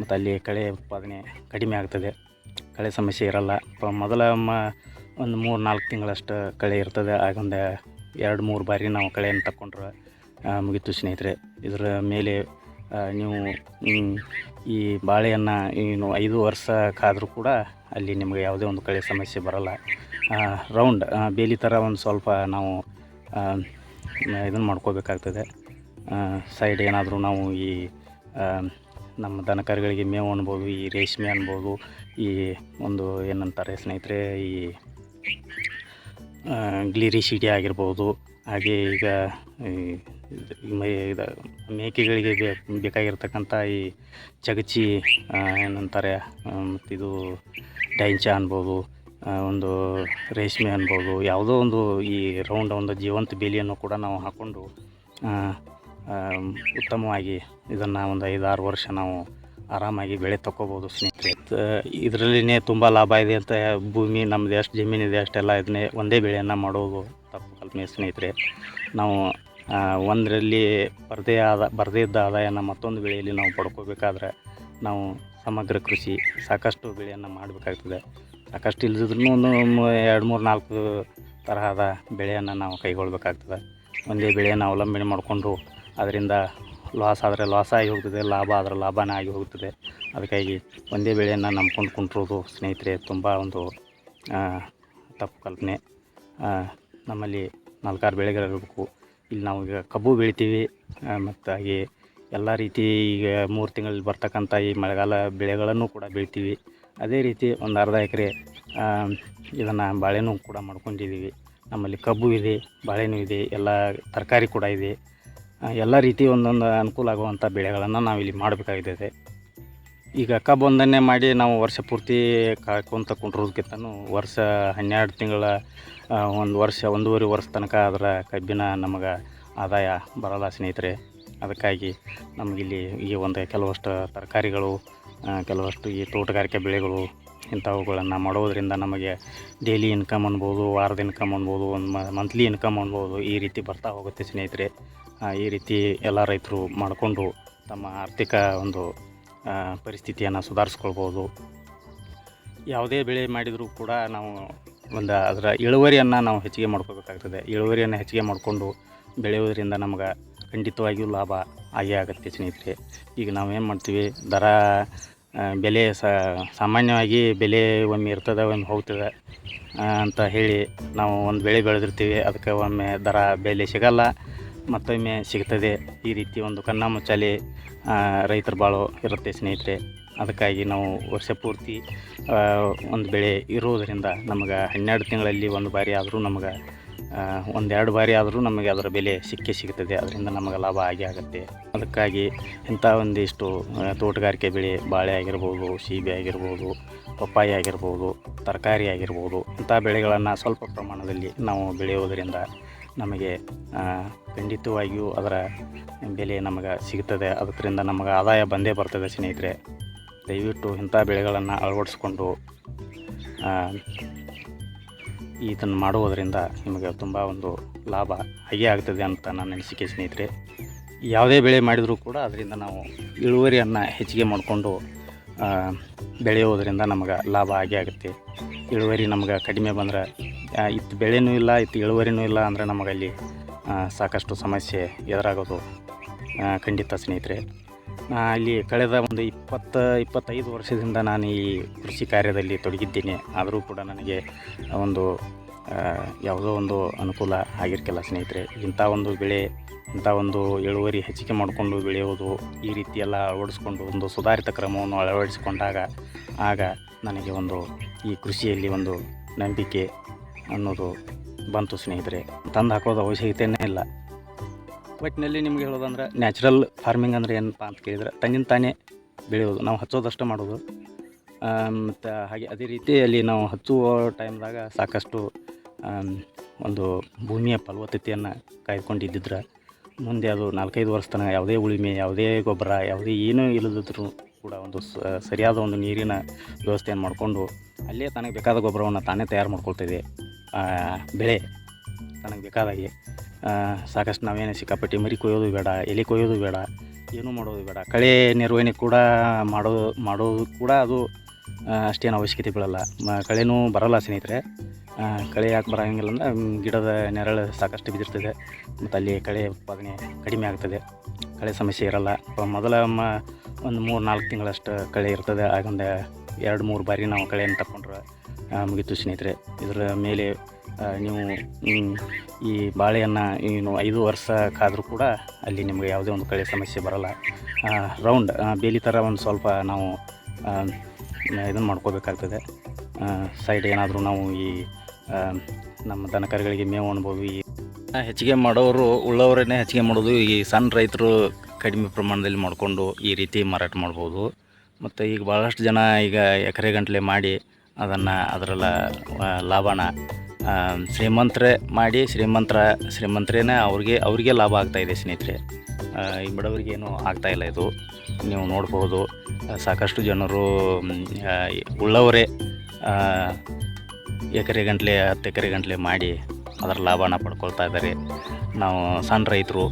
ಮತ್ತು ಅಲ್ಲಿ ಕಳೆ ಉತ್ಪಾದನೆ ಕಡಿಮೆ ಆಗ್ತದೆ. ಕಳೆ ಸಮಸ್ಯೆ ಇರಲ್ಲ. ಮೊದಲ ಮ ಒಂದು ಮೂರು ನಾಲ್ಕು ತಿಂಗಳಷ್ಟು ಕಳೆ ಇರ್ತದೆ. ಆಗೊಂದು ಎರಡು ಮೂರು ಬಾರಿ ನಾವು ಕಳೆಯನ್ನು ಆ, ಮುಗೀತು ಸ್ನೇಹಿತರೆ. ಇದರ ಮೇಲೆ ನೀವು ಈ ಬಾಳೆಯನ್ನು ಏನು ಐದು ವರ್ಷ ಕಾದರೂ ಕೂಡ ಅಲ್ಲಿ ನಿಮಗೆ ಯಾವುದೇ ಒಂದು ಕಳೆ ಸಮಸ್ಯೆ ಬರಲ್ಲ. ರೌಂಡ್ ಬೇಲಿ ಥರ ಒಂದು ಸ್ವಲ್ಪ ನಾವು ಇದನ್ನು ಮಾಡ್ಕೋಬೇಕಾಗ್ತದೆ. ಸೈಡ್ ಏನಾದರೂ ನಾವು ಈ ನಮ್ಮ ದನಕರುಗಳಿಗೆ ಮೇವು ಅನ್ಬೋದು, ಈ ರೇಷ್ಮೆ ಅನ್ಬೋದು, ಈ ಒಂದು ಏನಂತಾರೆ ಸ್ನೇಹಿತರೆ, ಈ ಗ್ಲೀರಿ ಸಿಡಿ ಆಗಿರ್ಬೋದು, ಹಾಗೆ ಈಗ ಈ ಇದು- ಮೇಕೆಗಳಿಗೆ ಬೇಕಾಗಿರ್ತಕ್ಕಂಥ ಈ ಚಗಚಿ ಏನಂತಾರೆ ಮತ್ತಿದು ಡೈಂಚ ಅನ್ಬೋದು ಒಂದು ರೇಷ್ಮೆ ಅನ್ಬೋದು, ಯಾವುದೋ ಒಂದು ಈ ರೌಂಡ್ ಒಂದು ಜೀವಂತ ಬೇಲಿಯನ್ನು ಕೂಡ ನಾವು ಹಾಕ್ಕೊಂಡು ಉತ್ತಮವಾಗಿ ಇದನ್ನು ಒಂದು ಐದಾರು ವರ್ಷ ನಾವು ಆರಾಮಾಗಿ ಬೆಳೆ ತಗೋಬೋದು ಸ್ನೇಹಿತರೆ. ಇದರಲ್ಲಿನೇ ತುಂಬ ಲಾಭ ಇದೆ ಅಂತ ಭೂಮಿ ನಮ್ಮದು ಎಷ್ಟು ಜಮೀನಿದೆ ಅಷ್ಟೆಲ್ಲ ಇದನ್ನೇ ಒಂದೇ ಬೆಳೆಯನ್ನು ಮಾಡೋದು ತಪ್ಪು ಕಲ್ಪನೆ ಸ್ನೇಹಿತರೆ, ನಾವು ಒಂದರಲ್ಲಿ ಬರದೇ ಆದ ಬರದೇ ಇದ್ದ ಆದಾಯನ ಮತ್ತೊಂದು ಬೆಳೆಯಲ್ಲಿ ನಾವು ಪಡ್ಕೋಬೇಕಾದ್ರೆ ನಾವು ಸಮಗ್ರ ಕೃಷಿ, ಸಾಕಷ್ಟು ಬೆಳೆಯನ್ನು ಮಾಡಬೇಕಾಗ್ತದೆ. ಸಾಕಷ್ಟು ಇಲ್ಲದಿದ್ರೂ ಒಂದು ಎರಡು, ಮೂರು, ನಾಲ್ಕು ತರಹದ ಬೆಳೆಯನ್ನು ನಾವು ಕೈಗೊಳ್ಬೇಕಾಗ್ತದೆ. ಒಂದೇ ಬೆಳೆಯನ್ನು ಅವಲಂಬನೆ ಮಾಡಿಕೊಂಡು ಅದರಿಂದ ಲಾಸ್ ಆದರೆ ಲಾಸ್ ಆಗಿ ಹೋಗ್ತದೆ, ಲಾಭ ಆದರೆ ಲಾಭನೇ ಆಗಿ ಹೋಗ್ತದೆ. ಅದಕ್ಕಾಗಿ ಒಂದೇ ಬೆಳೆಯನ್ನು ನಂಬ್ಕೊಂಡು ಕುಂಟಿರೋದು ಸ್ನೇಹಿತರೆ, ತುಂಬ ಒಂದು ತಪ್ಪು ಕಲ್ಪನೆ. ನಮ್ಮಲ್ಲಿ ನಾಲ್ಕಾರು ಬೆಳೆಗಳಿರಬೇಕು ಇಲ್ಲಿ ನಾವು ಈಗ ಕಬ್ಬು ಬೆಳಿತೀವಿ ಮತ್ತು ಹಾಗೆ ಎಲ್ಲ ರೀತಿ ಈಗ ಮೂರು ತಿಂಗಳಲ್ಲಿ ಬರ್ತಕ್ಕಂಥ ಈ ಮಳೆಗಾಲ ಬೆಳೆಗಳನ್ನು ಕೂಡ ಬೆಳಿತೀವಿ. ಅದೇ ರೀತಿ ಒಂದು ಅರ್ಧ ಎಕರೆ ಇದನ್ನು ಬಾಳೆನೂ ಕೂಡ ಮಾಡ್ಕೊಂಡಿದ್ದೀವಿ ನಮ್ಮಲ್ಲಿ ಕಬ್ಬು ಇದೆ ಬಾಳೆನೂ ಇದೆ, ಎಲ್ಲ ತರಕಾರಿ ಕೂಡ ಇದೆ. ಎಲ್ಲ ರೀತಿ ಒಂದೊಂದು ಅನುಕೂಲ ಆಗುವಂಥ ಬೆಳೆಗಳನ್ನು ನಾವಿಲ್ಲಿ ಮಾಡಬೇಕಾಗಿದೆ ಈಗ ಕಬ್ಬೊಂದನ್ನೇ ಮಾಡಿ ನಾವು ವರ್ಷ ಪೂರ್ತಿ ಕಾಯ್ಕೊಂತ ಕೊಂಡಿರೋದಕ್ಕಿಂತ ವರ್ಷ ಹನ್ನೆರಡು ತಿಂಗಳ ಒಂದು ವರ್ಷ, ಒಂದೂವರೆ ವರ್ಷ ತನಕ ಅದರ ಕಬ್ಬಿನ ನಮಗೆ ಆದಾಯ ಬರಲ್ಲ ಸ್ನೇಹಿತರೆ. ಅದಕ್ಕಾಗಿ ನಮಗಿಲ್ಲಿ ಈ ಒಂದು ಕೆಲವಷ್ಟು ತರಕಾರಿಗಳು ಕೆಲವಷ್ಟು ಈ ತೋಟಗಾರಿಕೆ ಬೆಳೆಗಳು ಇಂಥವುಗಳನ್ನು ಮಾಡೋದರಿಂದ ನಮಗೆ ಡೈಲಿ ಇನ್ಕಮ್ ಅನ್ಬೋದು, ವಾರದ ಇನ್ಕಮ್ ಅನ್ಬೋದು, ಒಂದು ಮಂತ್ಲಿ ಇನ್ಕಮ್ ಅನ್ಬೋದು ಈ ರೀತಿ ಬರ್ತಾ ಹೋಗುತ್ತೆ ಸ್ನೇಹಿತರೆ. ಈ ರೀತಿ ಎಲ್ಲ ರೈತರು ಮಾಡಿಕೊಂಡು ತಮ್ಮ ಆರ್ಥಿಕ ಒಂದು ಪರಿಸ್ಥಿತಿಯನ್ನು ಸುಧಾರಿಸ್ಕೊಳ್ಬೋದು. ಯಾವುದೇ ಬೆಳೆ ಮಾಡಿದರೂ ಕೂಡ ನಾವು ಒಂದು ಅದರ ಇಳುವರಿಯನ್ನು ನಾವು ಹೆಚ್ಚಿಗೆ ಮಾಡ್ಕೋಬೇಕಾಗ್ತದೆ. ಇಳುವರಿಯನ್ನು ಹೆಚ್ಚಿಗೆ ಮಾಡಿಕೊಂಡು ಬೆಳೆಯೋದ್ರಿಂದ ನಮ್ಗೆ ಖಂಡಿತವಾಗಿಯೂ ಲಾಭ ಆಗೇ ಆಗುತ್ತೆ ಸ್ನೇಹಿತರೆ. ಈಗ ನಾವು ಏನು ಮಾಡ್ತೀವಿ, ದರ ಬೆಲೆ ಸಾಮಾನ್ಯವಾಗಿ ಬೆಲೆ ಒಮ್ಮೆ ಇರ್ತದೆ, ಒಮ್ಮೆ ಹೋಗ್ತದೆ ಅಂತ ಹೇಳಿ ನಾವು ಒಂದು ಬೆಳೆ ಬೆಳೆದಿರ್ತೀವಿ, ಅದಕ್ಕೆ ಒಮ್ಮೆ ದರ, ಬೆಲೆ ಸಿಗಲ್ಲ, ಮತ್ತೊಮ್ಮೆ ಸಿಗ್ತದೆ. ಈ ರೀತಿ ಒಂದು ಕನ್ನ ಮುಚ್ಚಾಲೆ ರೈತರ ಬಾಳು ಇರುತ್ತೆ ಸ್ನೇಹಿತರೆ. ಅದಕ್ಕಾಗಿ ನಾವು ವರ್ಷ ಪೂರ್ತಿ ಒಂದು ಬೆಳೆ ಇರೋದರಿಂದ ನಮಗೆ ಹನ್ನೆರಡು ತಿಂಗಳಲ್ಲಿ ಒಂದು ಬಾರಿ ಆದರೂ ನಮಗೆ ಒಂದೆರಡು ಬಾರಿ ಆದರೂ ನಮಗೆ ಅದರ ಬೆಲೆ ಸಿಕ್ಕೇ ಸಿಗ್ತದೆ. ಅದರಿಂದ ನಮಗೆ ಲಾಭ ಆಗೇ ಆಗುತ್ತೆ. ಅದಕ್ಕಾಗಿ ಇಂಥ ಒಂದಿಷ್ಟು ತೋಟಗಾರಿಕೆ ಬೆಳೆ, ಬಾಳೆ ಆಗಿರ್ಬೋದು, ಸೀಬೆ ಆಗಿರ್ಬೋದು, ಪಪ್ಪಾಯಿ ಆಗಿರ್ಬೋದು, ತರಕಾರಿ ಆಗಿರ್ಬೋದು, ಇಂಥ ಬೆಳೆಗಳನ್ನು ಸ್ವಲ್ಪ ಪ್ರಮಾಣದಲ್ಲಿ ನಾವು ಬೆಳೆಯೋದರಿಂದ ನಮಗೆ ಖಂಡಿತವಾಗಿಯೂ ಅದರ ಬೆಲೆ ನಮಗೆ ಸಿಗ್ತದೆ. ಅದರಿಂದ ನಮಗೆ ಆದಾಯ ಬಂದೇ ಬರ್ತದೆ ಸ್ನೇಹಿತರೆ. ದಯವಿಟ್ಟು ಇಂಥ ಬೆಳೆಗಳನ್ನು ಅಳವಡಿಸ್ಕೊಂಡು ಇದನ್ನು ಮಾಡುವುದರಿಂದ ನಿಮಗೆ ತುಂಬ ಒಂದು ಲಾಭ ಹಾಗೆ ಆಗ್ತದೆ ಅಂತ ನನ್ನ ಅನಿಸಿಕೆ ಸ್ನೇಹಿತರೆ. ಯಾವುದೇ ಬೆಳೆ ಮಾಡಿದರೂ ಕೂಡ ಅದರಿಂದ ನಾವು ಇಳುವರಿಯನ್ನು ಹೆಚ್ಚಿಗೆ ಮಾಡಿಕೊಂಡು ಬೆಳೆಯೋದರಿಂದ ನಮಗೆ ಲಾಭ ಆಗೇ ಆಗುತ್ತೆ. ಇಳುವರಿ ನಮ್ಗೆ ಕಡಿಮೆ ಬಂದ್ರೆ ಇತ್ತು ಬೆಳೆನೂ ಇಲ್ಲ ಇತ್ತು ಇಳುವರಿನೂ ಇಲ್ಲ ಅಂದರೆ ನಮಗಲ್ಲಿ ಸಾಕಷ್ಟು ಸಮಸ್ಯೆ ಎದುರಾಗೋದು ಖಂಡಿತ ಸ್ನೇಹಿತರೆ. ನಾ ಅಲ್ಲಿ ಕಳೆದ ಒಂದು ಇಪ್ಪತ್ತು, ಇಪ್ಪತ್ತೈದು ವರ್ಷದಿಂದ ನಾನು ಈ ಕೃಷಿ ಕಾರ್ಯದಲ್ಲಿ ತೊಡಗಿದ್ದೀನಿ. ಆದರೂ ಕೂಡ ನನಗೆ ಒಂದು ಯಾವುದೋ ಒಂದು ಅನುಕೂಲ ಆಗಿರ್ಕಿಲ್ಲ ಸ್ನೇಹಿತರೆ. ಇಂಥ ಒಂದು ಬೆಳೆ, ಇಂಥ ಒಂದು ಇಳುವರಿ ಹೆಚ್ಚಿಗೆ ಮಾಡಿಕೊಂಡು ಬೆಳೆಯೋದು, ಈ ರೀತಿಯೆಲ್ಲ ಅಳವಡಿಸ್ಕೊಂಡು ಒಂದು ಸುಧಾರಿತ ಕ್ರಮವನ್ನು ಅಳವಡಿಸಿಕೊಂಡಾಗ, ಆಗ ನನಗೆ ಒಂದು ಈ ಕೃಷಿಯಲ್ಲಿ ಒಂದು ನಂಬಿಕೆ ಅನ್ನೋದು ಬಂತು ಸ್ನೇಹಿತರೆ. ತಂದು ಹಾಕೋದು ಅವಶ್ಯಕತೆಯೇ ಇಲ್ಲ. ಒಟ್ಟಿನಲ್ಲಿ ನಿಮ್ಗೆ ಹೇಳೋದಂದ್ರೆ ನ್ಯಾಚುರಲ್ ಫಾರ್ಮಿಂಗ್ ಅಂದರೆ ಏನಪ್ಪ ಅಂತ ಕೇಳಿದ್ರೆ ತನ್ನಿಂದ ತಾನೇ ಬೆಳೆಯೋದು. ನಾವು ಹಚ್ಚೋದಷ್ಟು ಮಾಡೋದು. ಮತ್ತು ಹಾಗೆ ಅದೇ ರೀತಿ ಅಲ್ಲಿ ನಾವು ಹಚ್ಚುವ ಟೈಮ್ದಾಗ ಸಾಕಷ್ಟು ಒಂದು ಭೂಮಿಯ ಫಲವತ್ತತೆಯನ್ನು ಕಾಯ್ದುಕೊಂಡಿದ್ದಿದ್ರೆ ಮುಂದೆ ಅದು ನಾಲ್ಕೈದು ವರ್ಷ ತನಕ ಯಾವುದೇ ಉಳಿಮೆ, ಯಾವುದೇ ಗೊಬ್ಬರ, ಯಾವುದೇ ಏನೂ ಇಲ್ಲದಿದ್ರೂ ಕೂಡ ಒಂದು ಸರಿಯಾದ ಒಂದು ನೀರಿನ ವ್ಯವಸ್ಥೆಯನ್ನು ಮಾಡಿಕೊಂಡು ಅಲ್ಲೇ ತನಗೆ ಬೇಕಾದ ಗೊಬ್ಬರವನ್ನು ತಾನೇ ತಯಾರು ಮಾಡ್ಕೊಳ್ತಿದೆ ಬೆಳೆ ತನಗೆ ಬೇಕಾದಾಗೆ. ಸಾಕಷ್ಟು ನಾವೇನು ಸಿಕ್ಕಾಪಟ್ಟಿ ಮರಿ ಕೊಯ್ಯೋದು ಬೇಡ, ಎಲೆ ಕೊಯ್ಯೋದು ಬೇಡ, ಏನೂ ಮಾಡೋದು ಬೇಡ. ಕಳೆ ನಿರ್ವಹಣೆ ಕೂಡ ಮಾಡೋ ಮಾಡೋದು ಕೂಡ ಅದು ಅಷ್ಟೇನು ಅವಶ್ಯಕತೆ ಬೀಳಲ್ಲ ಮ, ಕಳೆನೂ ಬರೋಲ್ಲ ಸ್ನೇಹಿತರೆ. ಕಳೆ ಯಾಕೆ ಬರೋಂಗಿಲ್ಲ ಅಂದ್ರೆ ಗಿಡದ ನೆರಳು ಸಾಕಷ್ಟು ಬಿದ್ದಿರ್ತದೆ. ಮತ್ತು ಅಲ್ಲಿ ಕಳೆ ಉತ್ಪಾದನೆ ಕಡಿಮೆ ಆಗ್ತದೆ. ಕಳೆ ಸಮಸ್ಯೆ ಇರಲ್ಲ. ಮೊದಲ ಮ, ಒಂದು ಮೂರು ನಾಲ್ಕು ತಿಂಗಳಷ್ಟು ಕಳೆ ಇರ್ತದೆ. ಆಗೊಂದು ಎರಡು ಮೂರು ಬಾರಿ ನಾವು ಕಳೆಯನ್ನು ತಗೊಂಡ್ರೆ ಮುಗಿತು ಸ್ನೇಹಿತರೆ. ಇದರ ಮೇಲೆ ನೀವು ಈ ಬಾಳೆಯನ್ನು ಏನು ಐದು ವರ್ಷ ಕಾದರೂ ಕೂಡ ಅಲ್ಲಿ ನಿಮಗೆ ಯಾವುದೇ ಒಂದು ಕಳೆ ಸಮಸ್ಯೆ ಬರಲ್ಲ. ರೌಂಡ್ ಬೇಲಿ ಥರ ಒಂದು ಸ್ವಲ್ಪ ನಾವು ಇದನ್ನು ಮಾಡ್ಕೋಬೇಕಾಗ್ತದೆ. ಸೈಡ್ ಏನಾದರೂ ನಾವು ಈ ನಮ್ಮ ದನಕರುಗಳಿಗೆ ಮೇವು ಅನ್ಬೋದು, ಈ ಹೆಚ್ಚಿಗೆ ಮಾಡೋರು ಉಳ್ಳವರನ್ನೇ ಹೆಚ್ಚಿಗೆ ಮಾಡೋದು, ಈ ಸಣ್ಣ ರೈತರು ಕಡಿಮೆ ಪ್ರಮಾಣದಲ್ಲಿ ಮಾಡಿಕೊಂಡು ಈ ರೀತಿ ಮಾರಾಟ ಮಾಡ್ಬೋದು. ಮತ್ತು ಈಗ ಭಾಳಷ್ಟು ಜನ ಈಗ ಎಕರೆ ಗಂಟಲೆ ಮಾಡಿ ಅದನ್ನು ಅದರಲ್ಲ ಲಾಭನ ಶ್ರೀಮಂತರೇ ಮಾಡಿ ಶ್ರೀಮಂತರ, ಶ್ರೀಮಂತರೇನೆ ಅವ್ರಿಗೆ ಅವ್ರಿಗೆ ಲಾಭ ಆಗ್ತಾಯಿದೆ ಸ್ನೇಹಿತರೆ. ಈ ಬಡವರಿಗೇನು ಆಗ್ತಾ ಇಲ್ಲ ಇದು. ನೀವು ನೋಡ್ಬೋದು, ಸಾಕಷ್ಟು ಜನರು ಉಳ್ಳವರೇ ಎಕರೆ ಗಂಟಲೆ, ಹತ್ತು ಎಕರೆ ಗಂಟಲೆ ಮಾಡಿ ಅದರ ಲಾಭನ ಪಡ್ಕೊಳ್ತಾ ಇದ್ದಾರೆ. ನಾವು ಸಣ್ಣ ರೈತರು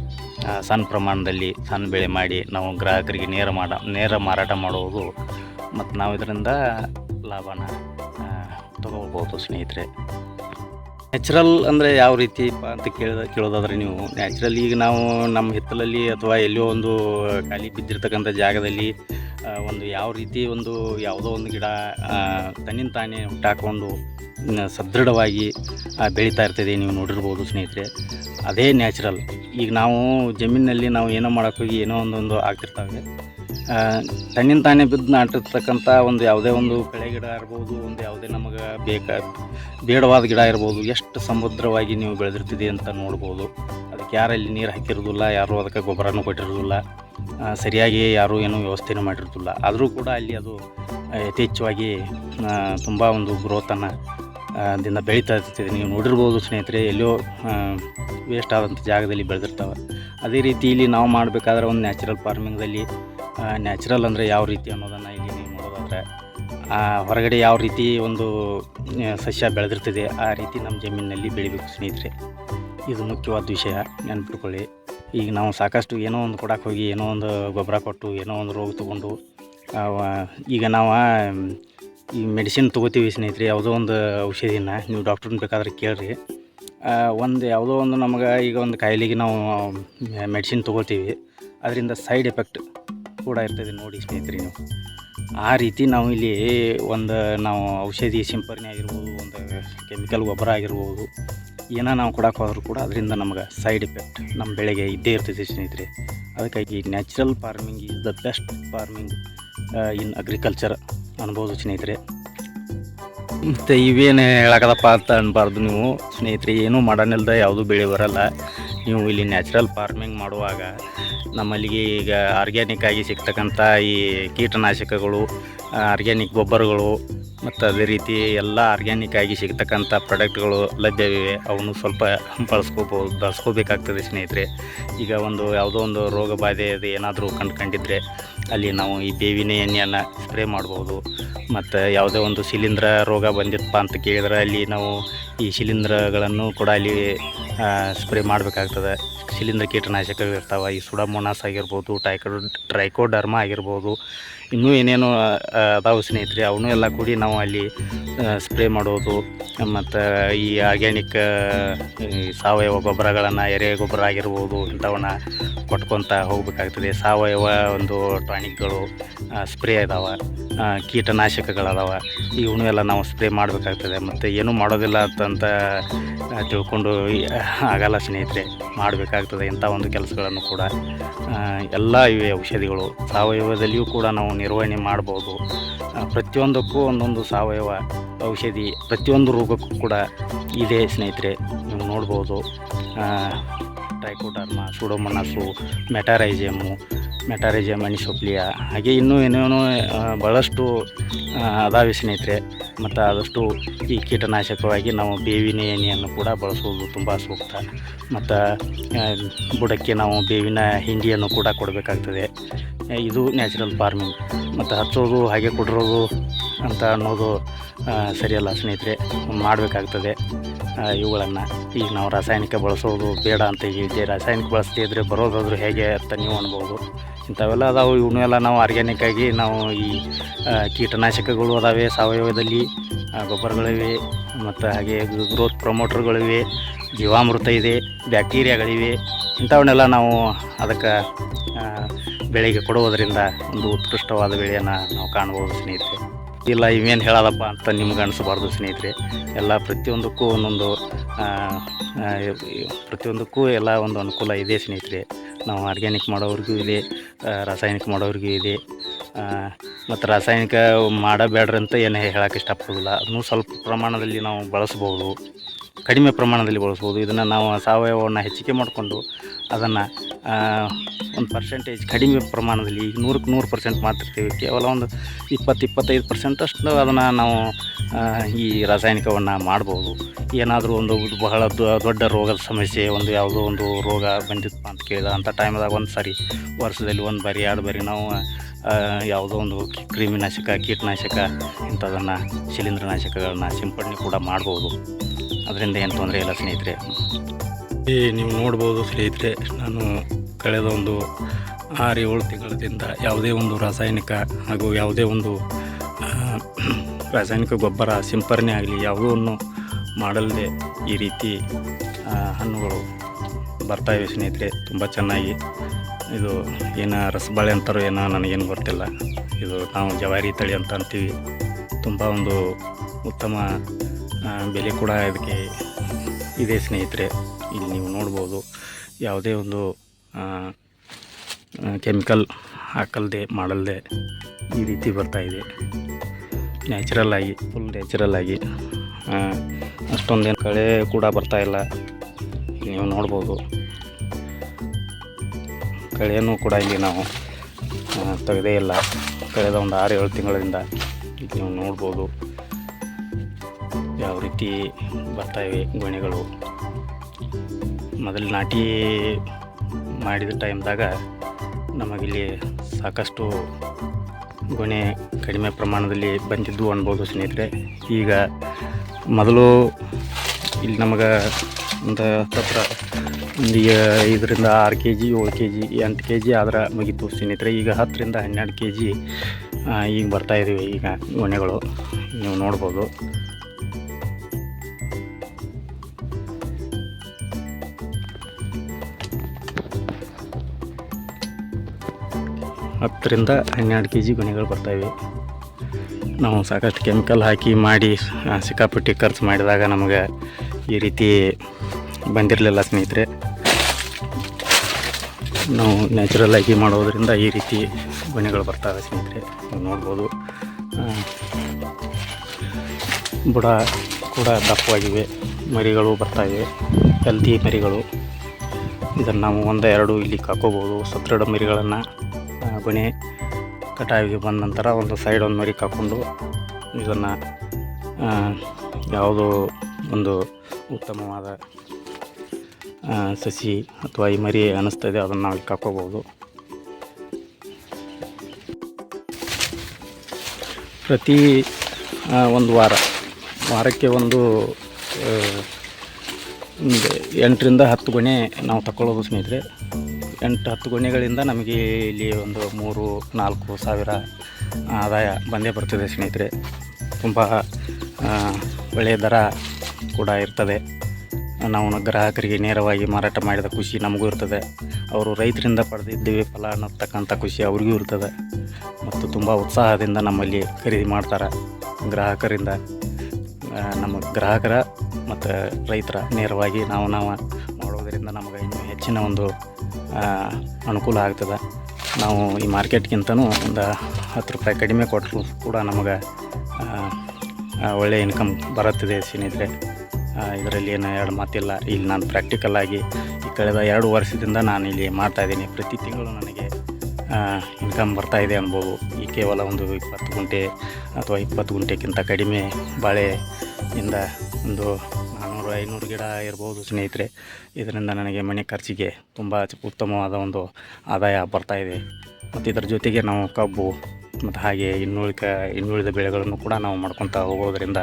ಸಣ್ಣ ಪ್ರಮಾಣದಲ್ಲಿ ಸಣ್ಣ ಬೆಳೆ ಮಾಡಿ ನಾವು ಗ್ರಾಹಕರಿಗೆ ನೇರ ಮಾಡ, ನೇರ ಮಾರಾಟ ಮಾಡುವುದು ಮತ್ತು ನಾವು ಇದರಿಂದ ಲಾಭನ ತಗೋಬೋದು ಸ್ನೇಹಿತರೆ. ನ್ಯಾಚುರಲ್ ಅಂದರೆ ಯಾವ ರೀತಿ ಅಂತ ಕೇಳಿದ, ಕೇಳೋದಾದ್ರೆ ನೀವು ನ್ಯಾಚುರಲ್ ಈಗ ನಾವು ನಮ್ಮ ಹಿತ್ತಲಲ್ಲಿ ಅಥವಾ ಎಲ್ಲೋ ಒಂದು ಖಾಲಿ ಬಿದ್ದಿರ್ತಕ್ಕಂಥ ಜಾಗದಲ್ಲಿ ಒಂದು ಯಾವ ರೀತಿ ಒಂದು ಯಾವುದೋ ಒಂದು ಗಿಡ ತನ್ನಿಂದ ತಾನೇ ಹುಟ್ಟಾಕೊಂಡು ಸದೃಢವಾಗಿ ಬೆಳೀತಾ ಇರ್ತದೆ ನೀವು ನೋಡಿರ್ಬೋದು ಸ್ನೇಹಿತರೆ. ಅದೇ ನ್ಯಾಚುರಲ್ ಈಗ ನಾವು ಜಮೀನಿನಲ್ಲಿ ನಾವು ಏನೋ ಮಾಡೋಕ್ಕೋಗಿ ಏನೋ ಒಂದೊಂದು ಆಗ್ತಿರ್ತವೆ. ತನ್ನಿಂದ ತಾನೇ ಬಿದ್ದು ನಾಟಿರ್ತಕ್ಕಂಥ ಒಂದು ಯಾವುದೇ ಒಂದು ಬೆಳೆ ಗಿಡ ಇರ್ಬೋದು, ಒಂದು ಯಾವುದೇ ನಮಗೆ ಬೇಕಾ, ಬೇಡವಾದ ಗಿಡ ಇರ್ಬೋದು, ಎಷ್ಟು ಸಮುದ್ರವಾಗಿ ನೀವು ಬೆಳೆದಿರ್ತಿದೆ ಅಂತ ನೋಡ್ಬೋದು. ಅದಕ್ಕೆ ಯಾರು ಅಲ್ಲಿ ನೀರು ಹಾಕಿರೋದಿಲ್ಲ, ಯಾರೂ ಅದಕ್ಕೆ ಗೊಬ್ಬರನೂ ಕೊಟ್ಟಿರೋದಿಲ್ಲ ಸರಿಯಾಗಿ ಯಾರೂ ಏನೂ ವ್ಯವಸ್ಥೆನೂ ಮಾಡಿರ್ತಿಲ್ಲ ಆದರೂ ಕೂಡ ಅಲ್ಲಿ ಅದು ಯಥೇಚ್ಛವಾಗಿ ತುಂಬ ಒಂದು ಗ್ರೋತನ್ನು ದಿಂದ ಬೆಳೀತಾ ಇರ್ತದೆ. ನೀವು ನೋಡಿರ್ಬೋದು ಸ್ನೇಹಿತರೆ ಎಲ್ಲೋ ವೇಸ್ಟ್ ಆದಂಥ ಜಾಗದಲ್ಲಿ ಬೆಳೆದಿರ್ತಾವೆ. ಅದೇ ರೀತಿ ಇಲ್ಲಿ ನಾವು ಮಾಡಬೇಕಾದ್ರೆ ಒಂದು ನ್ಯಾಚುರಲ್ ಫಾರ್ಮಿಂಗ್ದಲ್ಲಿ ನ್ಯಾಚುರಲ್ ಅಂದರೆ ಯಾವ ರೀತಿ ಅನ್ನೋದನ್ನು ಇಲ್ಲಿ ನೀವು ನೋಡೋದಾದರೆ ಹೊರಗಡೆ ಯಾವ ರೀತಿ ಒಂದು ಸಸ್ಯ ಬೆಳೆದಿರ್ತದೆ, ಆ ರೀತಿ ನಮ್ಮ ಜಮೀನಿನಲ್ಲಿ ಬೆಳಿಬೇಕು ಸ್ನೇಹಿತರೆ. ಇದು ಮುಖ್ಯವಾದ ವಿಷಯ, ನೆನ್ಪಿಟ್ಕೊಳ್ಳಿ. ಈಗ ನಾವು ಸಾಕಷ್ಟು ಏನೋ ಒಂದು ಕೊಡಕ್ಕೆ ಹೋಗಿ, ಏನೋ ಒಂದು ಗೊಬ್ಬರ ಕೊಟ್ಟು, ಏನೋ ಒಂದು ರೋಗ ತೊಗೊಂಡು ಈಗ ನಾವು ಈ ಮೆಡಿಸಿನ್ ತೊಗೋತೀವಿ ಸ್ನೇಹಿತರೆ, ಯಾವುದೋ ಒಂದು ಔಷಧಿನ, ನೀವು ಡಾಕ್ಟ್ರನ್ನ ಬೇಕಾದ್ರೆ ಕೇಳ್ರಿ. ಒಂದು ಯಾವುದೋ ಒಂದು ನಮಗೆ ಈಗ ಒಂದು ಕಾಯಿಲೆಗೆ ನಾವು ಮೆಡಿಸಿನ್ ತೊಗೋತೀವಿ. ಅದರಿಂದ ಸೈಡ್ ಎಫೆಕ್ಟ್ ಕೂಡ ಇರ್ತದೆ ನೋಡಿ ಸ್ನೇಹಿತರೆ ನೀವು. ಆ ರೀತಿ ನಾವು ಇಲ್ಲಿ ಒಂದು ನಾವು ಔಷಧಿ ಸಿಂಪರಣೆ ಆಗಿರ್ಬೋದು, ಒಂದು ಕೆಮಿಕಲ್ ಗೊಬ್ಬರ ಆಗಿರ್ಬೋದು, ಏನೋ ನಾವು ಕೊಡೋಕೆ ಹೋದ್ರೂ ಕೂಡ ಅದರಿಂದ ನಮಗೆ ಸೈಡ್ ಎಫೆಕ್ಟ್ ನಮ್ಮ ಬೆಳೆಗೆ ಇದ್ದೇ ಇರ್ತದೆ ಸ್ನೇಹಿತರೆ. ಅದಕ್ಕಾಗಿ natural farming is the best farming in agriculture ಅನ್ಬೋದು ಸ್ನೇಹಿತರೆ. ಮತ್ತು ಇವೇನು ಹೇಳಕದಪ್ಪ ಅಂತ ಅನ್ಬಾರ್ದು ನೀವು. ಸ್ನೇಹಿತರೆ, ಏನೂ ಮಾಡೋನಿಲ್ದ ಯಾವುದೂ ಬೆಳೆ ಬರಲ್ಲ. ನೀವು ಇಲ್ಲಿ ನ್ಯಾಚುರಲ್ ಫಾರ್ಮಿಂಗ್ ಮಾಡುವಾಗ ನಮ್ಮಲ್ಲಿಗೆ ಈಗ ಆರ್ಗ್ಯಾನಿಕ್ ಆಗಿ ಸಿಗ್ತಕ್ಕಂಥ ಈ ಕೀಟನಾಶಕಗಳು ಆರ್ಗ್ಯಾನಿಕ್ ಗೊಬ್ಬರಗಳು ಮತ್ತು ಅದೇ ರೀತಿ ಎಲ್ಲ ಆರ್ಗ್ಯಾನಿಕ್ ಆಗಿ ಸಿಗ್ತಕ್ಕಂಥ ಪ್ರಾಡಕ್ಟ್ಗಳು ಲಭ್ಯವಿವೆ. ಅವನ್ನು ಸ್ವಲ್ಪ ಬಳಸ್ಕೋಬೋದು ಬಳಸ್ಕೋಬೇಕಾಗ್ತದೆ ಸ್ನೇಹಿತರೆ. ಈಗ ಒಂದು ಯಾವುದೋ ಒಂದು ರೋಗ ಬಾಧೆ ಅದು ಏನಾದರೂ ಕಂಡುಕೊಂಡಿದ್ರೆ ಅಲ್ಲಿ ನಾವು ಈ ಬೇವಿನ ಎಣ್ಣೆಯನ್ನು ಸ್ಪ್ರೇ ಮಾಡ್ಬೋದು. ಮತ್ತು ಯಾವುದೇ ಒಂದು ಶಿಲೀಂಧ್ರ ರೋಗ ಬಂದಿತ್ತಪ್ಪ ಅಂತ ಕೇಳಿದ್ರೆ ಅಲ್ಲಿ ನಾವು ಈ ಶಿಲೀಂಧ್ರಗಳನ್ನು ಕೂಡ ಅಲ್ಲಿ ಸ್ಪ್ರೇ ಮಾಡಬೇಕಾಗ್ತದೆ. ಶಿಲೀಂಧ್ರ ಕೀಟನಾಶಕಗಳು ಇರ್ತಾವೆ, ಈ ಸುಡಮೋನಾಸ್ ಆಗಿರ್ಬೋದು ಟೈಕೋ ಟ್ರೈಕೋಡರ್ಮಾ ಆಗಿರ್ಬೋದು, ಇನ್ನೂ ಏನೇನು ಅದಾವು ಸ್ನೇಹಿತರೆ, ಅವನ್ನೂ ಎಲ್ಲ ಕೂಡಿ ನಾವು ಅಲ್ಲಿ ಸ್ಪ್ರೇ ಮಾಡೋದು. ಮತ್ತು ಈ ಆರ್ಗ್ಯಾನಿಕ್ ಸಾವಯವ ಗೊಬ್ಬರಗಳನ್ನು ಎರೆ ಗೊಬ್ಬರ ಆಗಿರ್ಬೋದು, ಇಂಥವನ್ನ ಕೊಟ್ಕೊತ ಹೋಗಬೇಕಾಗ್ತದೆ. ಸಾವಯವ ಒಂದು ಟಾನಿಕ್ಗಳು ಸ್ಪ್ರೇ ಇದಾವೆ ಕೀಟನಾಶಕಗಳದಾವೆ ಇವನ್ನೆಲ್ಲ ನಾವು ಸ್ಪ್ರೇ ಮಾಡಬೇಕಾಗ್ತದೆ. ಮತ್ತು ಏನೂ ಮಾಡೋದಿಲ್ಲ ಅಂತ ತಿಳ್ಕೊಂಡು ಆಗಲ್ಲ ಸ್ನೇಹಿತರೆ, ಮಾಡಬೇಕಾಗ್ತದೆ ಇಂಥ ಒಂದು ಕೆಲಸಗಳನ್ನು ಕೂಡ. ಎಲ್ಲ ಇವೆ ಔಷಧಿಗಳು. ಸಾವಯವದಲ್ಲಿಯೂ ಕೂಡ ನಾವು ನಿರ್ವಹಣೆ ಮಾಡ್ಬೋದು. ಪ್ರತಿಯೊಂದಕ್ಕೂ ಒಂದೊಂದು ಸಾವಯವ ಔಷಧಿ, ಪ್ರತಿಯೊಂದು ರೋಗಕ್ಕೂ ಕೂಡ ಇದೆ ಸ್ನೇಹಿತರೆ, ನೀವು ನೋಡ್ಬೋದು. ಟ್ರೈಕೋಡರ್ಮ, ಸುಡೋಮನಸ್ಸು ಮೆಟಾರೈಜಮು ಮೆಟಾರೈಜಮ್ ಅನಿಸೋಪ್ಲಿಯಾ ಹಾಗೆ ಇನ್ನೂ ಏನೇನೋ ಭಾಳಷ್ಟು ಅದಾವೆ ಸ್ನೇಹಿತರೆ. ಮತ್ತು ಆದಷ್ಟು ಈ ಕೀಟನಾಶಕವಾಗಿ ನಾವು ಬೇವಿನ ಎಣ್ಣೆಯನ್ನು ಕೂಡ ಬಳಸುವುದು ತುಂಬ ಸೂಕ್ತ. ಮತ್ತು ಬುಡಕ್ಕೆ ನಾವು ಬೇವಿನ ಹಿಂಡಿಯನ್ನು ಕೂಡ ಕೊಡಬೇಕಾಗ್ತದೆ. ಇದು ನ್ಯಾಚುರಲ್ ಫಾರ್ಮಿಂಗ್. ಮತ್ತು ಹಚ್ಚೋದು ಹಾಗೆ ಕೊಡಿರೋದು ಅಂತ ಅನ್ನೋದು ಸರಿಯಲ್ಲ ಸ್ನೇಹಿತರೆ. ಮಾಡಬೇಕಾಗ್ತದೆ. ಇವುಗಳನ್ನು ಈಗ ನಾವು ರಾಸಾಯನಿಕ ಬಳಸೋದು ಬೇಡ ಅಂತ ಹೇಳಿದ್ದೆ ರಾಸಾಯನಿಕ ಬಳಸದೇ ಇದ್ದರೆ ಬರೋದಾದರೂ ಹೇಗೆ ಅಂತ ನೀವು ಅನ್ಬೋದು. ಇಂಥವೆಲ್ಲ ಅದಾವು. ಇವನ್ನೆಲ್ಲ ನಾವು ಆರ್ಗ್ಯಾನಿಕ್ಕಾಗಿ ನಾವು ಈ ಕೀಟನಾಶಕಗಳು ಅದಾವೆ ಸಾವಯವದಲ್ಲಿ. ಗೊಬ್ಬರಗಳಿವೆ. ಮತ್ತು ಹಾಗೆ ಗ್ರೋತ್ ಪ್ರಮೋಟರ್ಗಳಿವೆ ಜೀವಾಮೃತ ಇದೆ. ಬ್ಯಾಕ್ಟೀರಿಯಾಗಳಿವೆ. ಇಂಥವನ್ನೆಲ್ಲ ನಾವು ಅದಕ್ಕೆ ಬೆಳೆಗೆ ಕೊಡುವುದರಿಂದ ಒಂದು ಉತ್ಕೃಷ್ಟವಾದ ಬೆಳೆಯನ್ನು ನಾವು ಕಾಣ್ಬೋದು ಸ್ನೇಹಿತರೆ. ಇಲ್ಲ, ಇವೇನು ಹೇಳೋದಪ್ಪ ಅಂತ ನಿಮ್ಗೆ ಅನಿಸ್ಬಾರ್ದು ಸ್ನೇಹಿತರೆ. ಎಲ್ಲ ಪ್ರತಿಯೊಂದಕ್ಕೂ ಒಂದೊಂದು ಪ್ರತಿಯೊಂದಕ್ಕೂ ಎಲ್ಲ ಒಂದು ಅನುಕೂಲ ಇದೆ ಸ್ನೇಹಿತರೆ. ನಾವು ಆರ್ಗ್ಯಾನಿಕ್ ಮಾಡೋರಿಗೂ ಇದೆ ರಾಸಾಯನಿಕ ಮಾಡೋರಿಗೂ ಇದೆ ಮತ್ತು ರಾಸಾಯನಿಕ ಮಾಡಬೇಡ್ರಿ ಅಂತ ಏನು ಹೇಳೋಕ್ಕೆ ಇಷ್ಟಪಡೋದಿಲ್ಲ. ಅದನ್ನು ಸ್ವಲ್ಪ ಪ್ರಮಾಣದಲ್ಲಿ ನಾವು ಬಳಸ್ಬೋದು. ಕಡಿಮೆ ಪ್ರಮಾಣದಲ್ಲಿ ಬಳಸ್ಬೋದು. ಇದನ್ನು ನಾವು ಸಾವಯವವನ್ನು ಹೆಚ್ಚಿಗೆ ಮಾಡಿಕೊಂಡು ಅದನ್ನು ಒಂದು ಪರ್ಸೆಂಟೇಜ್ ಕಡಿಮೆ ಪ್ರಮಾಣದಲ್ಲಿ ಈಗ ನೂರಕ್ಕೆ ನೂರು ಪರ್ಸೆಂಟ್ ಮಾಡ್ತಿರ್ತೀವಿ ಕೇವಲ ಒಂದು ಇಪ್ಪತ್ತು ಇಪ್ಪತ್ತೈದು ಪರ್ಸೆಂಟ್ ಅಷ್ಟು ಅದನ್ನು ನಾವು ಈ ರಾಸಾಯನಿಕವನ್ನು ಮಾಡ್ಬೋದು. ಏನಾದರೂ ಒಂದು ಬಹಳ ದೊಡ್ಡ ರೋಗದ ಸಮಸ್ಯೆ, ಒಂದು ಯಾವುದೋ ಒಂದು ರೋಗ ಬಂದಿತ್ತು ಅಂತ ಕೇಳಿದ ಅಂಥ ಟೈಮ್ದಾಗ ಒಂದು ಸಾರಿ ವರ್ಷದಲ್ಲಿ ಒಂದು ಬಾರಿ ಎರಡು ಬಾರಿ ನಾವು ಯಾವುದೋ ಒಂದು ಕ್ರಿಮಿನಾಶಕ, ಕೀಟನಾಶಕ, ಇಂಥದನ್ನು ಶಿಲೀಂಧ್ರನಾಶಕಗಳನ್ನು ಸಿಂಪಡಣೆ ಕೂಡ ಮಾಡ್ಬೋದು. ಅದರಿಂದ ಏನು ತೊಂದರೆ ಇಲ್ಲ ಸ್ನೇಹಿತರೆ. ಈ ನೀವು ನೋಡ್ಬೋದು ಸ್ನೇಹಿತರೆ, ನಾನು ಕಳೆದ ಒಂದು ಆರು ಏಳು ತಿಂಗಳಿಂದ ಯಾವುದೇ ಒಂದು ರಾಸಾಯನಿಕ ಹಾಗೂ ಯಾವುದೇ ಒಂದು ರಾಸಾಯನಿಕ ಗೊಬ್ಬರ ಸಿಂಪರಣೆ ಆಗಲಿ ಯಾವುದನ್ನು ಮಾಡಲ್ಲದೆ ಈ ರೀತಿ ಹಣ್ಣುಗಳು ಬರ್ತಾಯಿವೆ ಸ್ನೇಹಿತರೆ. ತುಂಬ ಚೆನ್ನಾಗಿ ಇದು ಏನು ರಸಬಾಳೆ ಅಂತಾರೋ ಏನೋ ನನಗೇನು ಗೊತ್ತಿಲ್ಲ. ಇದು ನಾವು ಜವಾರಿ ತಳಿ ಅಂತ ಅಂತೀವಿ. ತುಂಬ ಒಂದು ಉತ್ತಮ ಬೆಲೆ ಕೂಡ ಇದಕ್ಕೆ ಇದೆ ಸ್ನೇಹಿತರೆ. ಇಲ್ಲಿ ನೀವು ನೋಡ್ಬೋದು ಯಾವುದೇ ಒಂದು ಕೆಮಿಕಲ್ ಹಾಕಲ್ದೆ ಮಾಡಲ್ದೆ ಈ ರೀತಿ ಬರ್ತಾ ಇದೆ. ನ್ಯಾಚುರಲ್ ಆಗಿ, ಫುಲ್ ನ್ಯಾಚುರಲ್ ಆಗಿ ಅಷ್ಟೊಂದೇನು ಕಳೆ ಕೂಡ ಬರ್ತಾ ಇಲ್ಲ ನೀವು ನೋಡ್ಬೋದು. ಕಳೆಯನ್ನು ಕೂಡ ಇಲ್ಲಿ ನಾವು ತೆಗೆದೇ ಇಲ್ಲ. ಕಳೆದ ಒಂದು ಆರು ಏಳು ತಿಂಗಳಿಂದ ಇಲ್ಲಿ ನೀವು ನೋಡ್ಬೋದು ಯಾವ ರೀತಿ ಬರ್ತಾಯಿವೆ ಗೊನೆಗಳು ಮೊದಲು ನಾಟಿ ಮಾಡಿದ ಟೈಮ್ದಾಗ ನಮಗಿಲ್ಲಿ ಸಾಕಷ್ಟು ಗೊಣೆ ಕಡಿಮೆ ಪ್ರಮಾಣದಲ್ಲಿ ಬಂದಿದ್ದು ಅನ್ಬೋದು ಸ್ನೇಹಿತರೆ. ಈಗ ಮೊದಲು ಇಲ್ಲಿ ನಮಗೆ ಒಂದು ಹತ್ತತ್ರ ಒಂದು ಐದರಿಂದ ಆರು ಕೆ ಜಿ, ಏಳು ಕೆ ಜಿ, ಎಂಟು ಕೆ ಜಿ ಆದ್ರೆ ಮುಗಿತು ಸ್ನೇಹಿತರೆ. ಈಗ ಹತ್ತರಿಂದ ಹನ್ನೆರಡು ಕೆ ಜಿ ಈಗ ಬರ್ತಾ ಇದೀವಿ ಈಗ ಗೊನೆಗಳು ನೀವು ನೋಡ್ಬೋದು. ಹತ್ತರಿಂದ ಹನ್ನೆರಡು ಕೆ ಜಿ ಗೊನೆಗಳು ಬರ್ತಾಯಿವೆ ನಾವು ಸಾಕಷ್ಟು ಕೆಮಿಕಲ್ ಹಾಕಿ ಮಾಡಿ ಸಿಕ್ಕಾಪಟ್ಟೆ ಖರ್ಚು ಮಾಡಿದಾಗ ನಮಗೆ ಈ ರೀತಿ ಬಂದಿರಲಿಲ್ಲ ಸ್ನೇಹಿತರೆ. ನಾವು ನ್ಯಾಚುರಲ್ ಆಗಿ ಮಾಡೋದರಿಂದ ಈ ರೀತಿ ಬಣ್ಣಗಳು ಬರ್ತಾವೆ ಸ್ನೇಹಿತರೆ. ನೋಡ್ಬೋದು. ಬುಡ ಕೂಡ ದಪ್ಪವಾಗಿವೆ. ಮರಿಗಳು ಬರ್ತಾಯಿವೆ. ಹೆಲ್ದಿ ಮರಿಗಳು. ಇದನ್ನು ನಾವು ಒಂದು ಎರಡು ಇಲ್ಲಿ ಕಾಕೋಬೋದು ಸದೃಢ ಮರಿಗಳನ್ನು ಗೊನೆ ಕಟಾವಿಗೆ ಬಂದ ನಂತರ ಒಂದು ಸೈಡ್ ಒಂದು ಮರಿ ಕಾಕೊಂಡು ಇದನ್ನು ಯಾವುದೋ ಒಂದು ಉತ್ತಮವಾದ ಸಸಿ ಅಥವಾ ಈ ಮರಿ ಅನ್ನಿಸ್ತಾ ಇದೆ, ಅದನ್ನು ನಾವು ಕಾಕೋಬೋದು ಪ್ರತಿ ಒಂದು ವಾರ, ವಾರಕ್ಕೆ ಒಂದು ಒಂದು ಎಂಟರಿಂದ ಹತ್ತು ಗೊನೆ ನಾವು ತಗೊಳ್ಳೋದು ಸ್ನೇಹಿತರೆ. ಎಂಟು ಹತ್ತು ಗೊನೆಗಳಿಂದ ನಮಗೆ ಇಲ್ಲಿ ಒಂದು ಮೂರು, ನಾಲ್ಕು ಸಾವಿರ ಆದಾಯ ಬಂದೇ ಬರ್ತದೆ ಸ್ನೇಹಿತರೆ. ತುಂಬ ಒಳ್ಳೆಯ ದರ ಕೂಡ ಇರ್ತದೆ. ನಾವು ಗ್ರಾಹಕರಿಗೆ ನೇರವಾಗಿ ಮಾರಾಟ ಮಾಡಿದ ಖುಷಿ ನಮಗೂ ಇರ್ತದೆ. ಅವರು ರೈತರಿಂದ ಪಡೆದಿದ್ದೀವಿ ಫಲ ಅನ್ನತಕ್ಕಂಥ ಖುಷಿ ಅವ್ರಿಗೂ ಇರ್ತದೆ. ಮತ್ತು ತುಂಬ ಉತ್ಸಾಹದಿಂದ ನಮ್ಮಲ್ಲಿ ಖರೀದಿ ಮಾಡ್ತಾರೆ. ಗ್ರಾಹಕರಿಂದ ನಮ್ಮ ಗ್ರಾಹಕರ ಮತ್ತು ರೈತರ ನೇರವಾಗಿ ನಾವು ನಾವು ಮಾಡೋದರಿಂದ ನಮಗೆ ಇನ್ನೂ ಹೆಚ್ಚಿನ ಒಂದು ಅನುಕೂಲ ಆಗ್ತದೆ. ನಾವು ಈ ಮಾರ್ಕೆಟ್ಗಿಂತನೂ ಒಂದು ಹತ್ತು ರೂಪಾಯಿ ಕಡಿಮೆ ಕೊಟ್ಟರು ಕೂಡ ನಮಗೆ ಒಳ್ಳೆಯ ಇನ್ಕಮ್ ಬರುತ್ತದೆ ಸ್ನೇಹಿತರೆ. ಇದರಲ್ಲಿ ಏನು ಎರಡು ಮಾತಿಲ್ಲ. ಇಲ್ಲಿ ನಾನು ಪ್ರಾಕ್ಟಿಕಲ್ ಆಗಿ ಈ ಕಳೆದ ಎರಡು ವರ್ಷದಿಂದ ನಾನು ಇಲ್ಲಿ ಮಾಡ್ತಾಯಿದ್ದೀನಿ ಪ್ರತಿ ತಿಂಗಳು ನನಗೆ ಇನ್ಕಮ್ ಬರ್ತಾ ಇದೆ ಅನ್ಬೋದು ಈ ಕೇವಲ ಒಂದು ಇಪ್ಪತ್ತು ಗುಂಟೆ ಅಥವಾ ಇಪ್ಪತ್ತು ಗುಂಟೆಗಿಂತ ಕಡಿಮೆ ಬಾಳೆಯಿಂದ ಒಂದು ನಾನ್ನೂರು ಐನೂರು ಗಿಡ ಇರ್ಬೋದು ಸ್ನೇಹಿತರೆ. ಇದರಿಂದ ನನಗೆ ಮನೆ ಖರ್ಚಿಗೆ ತುಂಬ ಉತ್ತಮವಾದ ಒಂದು ಆದಾಯ ಬರ್ತಾ ಇದೆ. ಮತ್ತು ಇದರ ಜೊತೆಗೆ ನಾವು ಕಬ್ಬು ಮತ್ತು ಹಾಗೆ ಇನ್ನುಳಿಕ ಇನ್ನುಳಿದ ಬೆಳೆಗಳನ್ನು ಕೂಡ ನಾವು ಮಾಡ್ಕೊತಾ ಹೋಗೋದರಿಂದ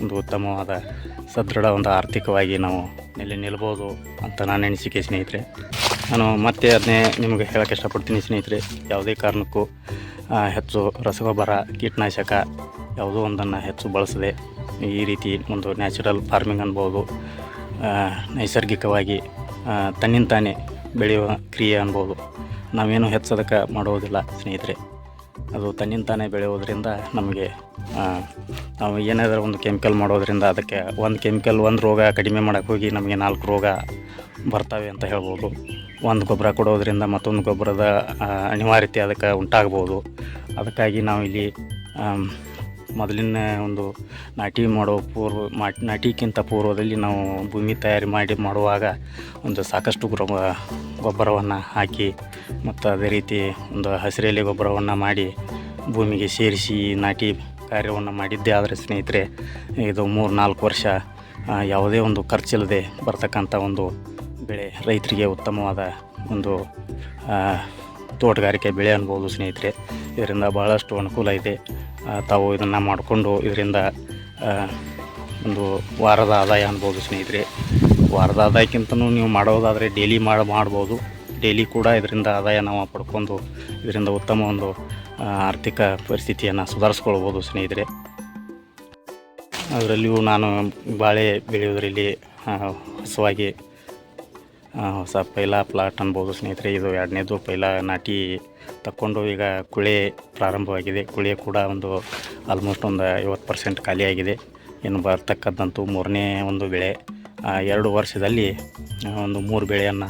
ಒಂದು ಉತ್ತಮವಾದ ಸದೃಢ ಒಂದು ಆರ್ಥಿಕವಾಗಿ ನಾವು ನೆಲೆ ನಿಲ್ಬೋದು ಅಂತ ನಾನು ಎನಿಸಿಕೆ ಸ್ನೇಹಿತರೆ. ನಾನು ಮತ್ತೆ ಅದನ್ನೇ ನಿಮಗೆ ಹೇಳೋಕ್ಕೆ ಇಷ್ಟಪಡ್ತೀನಿ ಸ್ನೇಹಿತರೆ. ಯಾವುದೇ ಕಾರಣಕ್ಕೂ ಹೆಚ್ಚು ರಸಗೊಬ್ಬರ, ಕೀಟನಾಶಕ ಯಾವುದೋ ಒಂದನ್ನು ಹೆಚ್ಚು ಬಳಸದೆ ಈ ರೀತಿ ಒಂದು ನ್ಯಾಚುರಲ್ ಫಾರ್ಮಿಂಗ್ ಅನ್ಬೋದು. ನೈಸರ್ಗಿಕವಾಗಿ ತನ್ನಿಂತಾನೇ ಬೆಳೆಯುವ ಕ್ರಿಯೆ ಅನ್ಬೋದು. ನಾವೇನು ಹೆಚ್ಚದಕ್ಕೆ ಮಾಡೋದಿಲ್ಲ ಸ್ನೇಹಿತರೆ. ಅದು ತನ್ನಿಂತಾನೇ ಬೆಳೆಯೋದ್ರಿಂದ ನಮಗೆ ನಾವು ಏನಾದರೂ ಒಂದು ಕೆಮಿಕಲ್ ಮಾಡೋದ್ರಿಂದ ಅದಕ್ಕೆ ಒಂದು ಕೆಮಿಕಲ್ ಒಂದು ರೋಗ ಕಡಿಮೆ ಮಾಡೋಕ್ಕೆ ಹೋಗಿ ನಮಗೆ ನಾಲ್ಕು ರೋಗ ಬರ್ತವೆ ಅಂತ ಹೇಳ್ಬೋದು. ಒಂದು ಗೊಬ್ಬರ ಕೊಡೋದ್ರಿಂದ ಮತ್ತೊಂದು ಗೊಬ್ಬರದ ಅನಿವಾರ್ಯತೆ ಅದಕ್ಕೆ ಉಂಟಾಗ್ಬೋದು. ಅದಕ್ಕಾಗಿ ನಾವು ಇಲ್ಲಿ ಮೊದಲಿನ ಒಂದು ನಾಟಿ ಮಾಡೋ ಪೂರ್ವ, ಮಾ ನಾಟಿಗಿಂತ ಪೂರ್ವದಲ್ಲಿ ನಾವು ಭೂಮಿ ತಯಾರಿ ಮಾಡಿ ಮಾಡುವಾಗ ಒಂದು ಸಾಕಷ್ಟು ಗೊಬ್ಬರ, ಗೊಬ್ಬರವನ್ನು ಹಾಕಿ ಮತ್ತು ಅದೇ ರೀತಿ ಒಂದು ಹಸಿರೆಲೆ ಗೊಬ್ಬರವನ್ನು ಮಾಡಿ ಭೂಮಿಗೆ ಸೇರಿಸಿ ನಾಟಿ ಕಾರ್ಯವನ್ನು ಮಾಡಿದ್ದೆ. ಆದರೆ ಸ್ನೇಹಿತರೆ, ಇದು ಮೂರು ನಾಲ್ಕು ವರ್ಷ ಯಾವುದೇ ಒಂದು ಖರ್ಚಿಲ್ಲದೆ ಬರ್ತಕ್ಕಂಥ ಒಂದು ಬೆಳೆ, ರೈತರಿಗೆ ಉತ್ತಮವಾದ ಒಂದು ತೋಟಗಾರಿಕೆ ಬೆಳೆ ಅನ್ಬೋದು ಸ್ನೇಹಿತರೆ. ಇದರಿಂದ ಭಾಳಷ್ಟು ಅನುಕೂಲ ಇದೆ. ತಾವು ಇದನ್ನು ಮಾಡಿಕೊಂಡು ಇದರಿಂದ ಒಂದು ವಾರದ ಆದಾಯ ಅನ್ಬೋದು ಸ್ನೇಹಿತರೆ. ವಾರದ ಆದಾಯಕ್ಕಿಂತನೂ ನೀವು ಮಾಡೋದಾದರೆ ಡೈಲಿ ಮಾಡಿ, ಮಾಡ್ಬೋದು. ಡೈಲಿ ಕೂಡ ಇದರಿಂದ ಆದಾಯ ನಾವು ಪಡ್ಕೊಂಡು, ಇದರಿಂದ ಉತ್ತಮ ಒಂದು ಆರ್ಥಿಕ ಪರಿಸ್ಥಿತಿಯನ್ನು ಸುಧಾರಿಸ್ಕೊಳ್ಬೋದು ಸ್ನೇಹಿತರೆ. ಅದರಲ್ಲಿಯೂ ನಾನು ಬಾಳೆ ಬೆಳೆಯೋದರಲ್ಲಿ ಹೊಸವಾಗಿ ಹೊಸ ಪೈಲ ಪ್ಲಾಟ್ ಅನ್ಬೋದು ಸ್ನೇಹಿತರೆ. ಇದು ಎರಡನೇದು ಪೈಲ ನಾಟಿ ತಕ್ಕೊಂಡು ಈಗ ಕುಳೆ ಪ್ರಾರಂಭವಾಗಿದೆ. ಕುಳೆ ಕೂಡ ಒಂದು ಆಲ್ಮೋಸ್ಟ್ ಒಂದು ಐವತ್ತು ಪರ್ಸೆಂಟ್ ಖಾಲಿಯಾಗಿದೆ. ಇನ್ನು ಬರ್ತಕ್ಕಂಥದ್ದು ಮೂರನೇ ಒಂದು ಬೆಳೆ ಎರಡು ವರ್ಷದಲ್ಲಿ ಒಂದು ಮೂರು ಬೆಳೆಯನ್ನು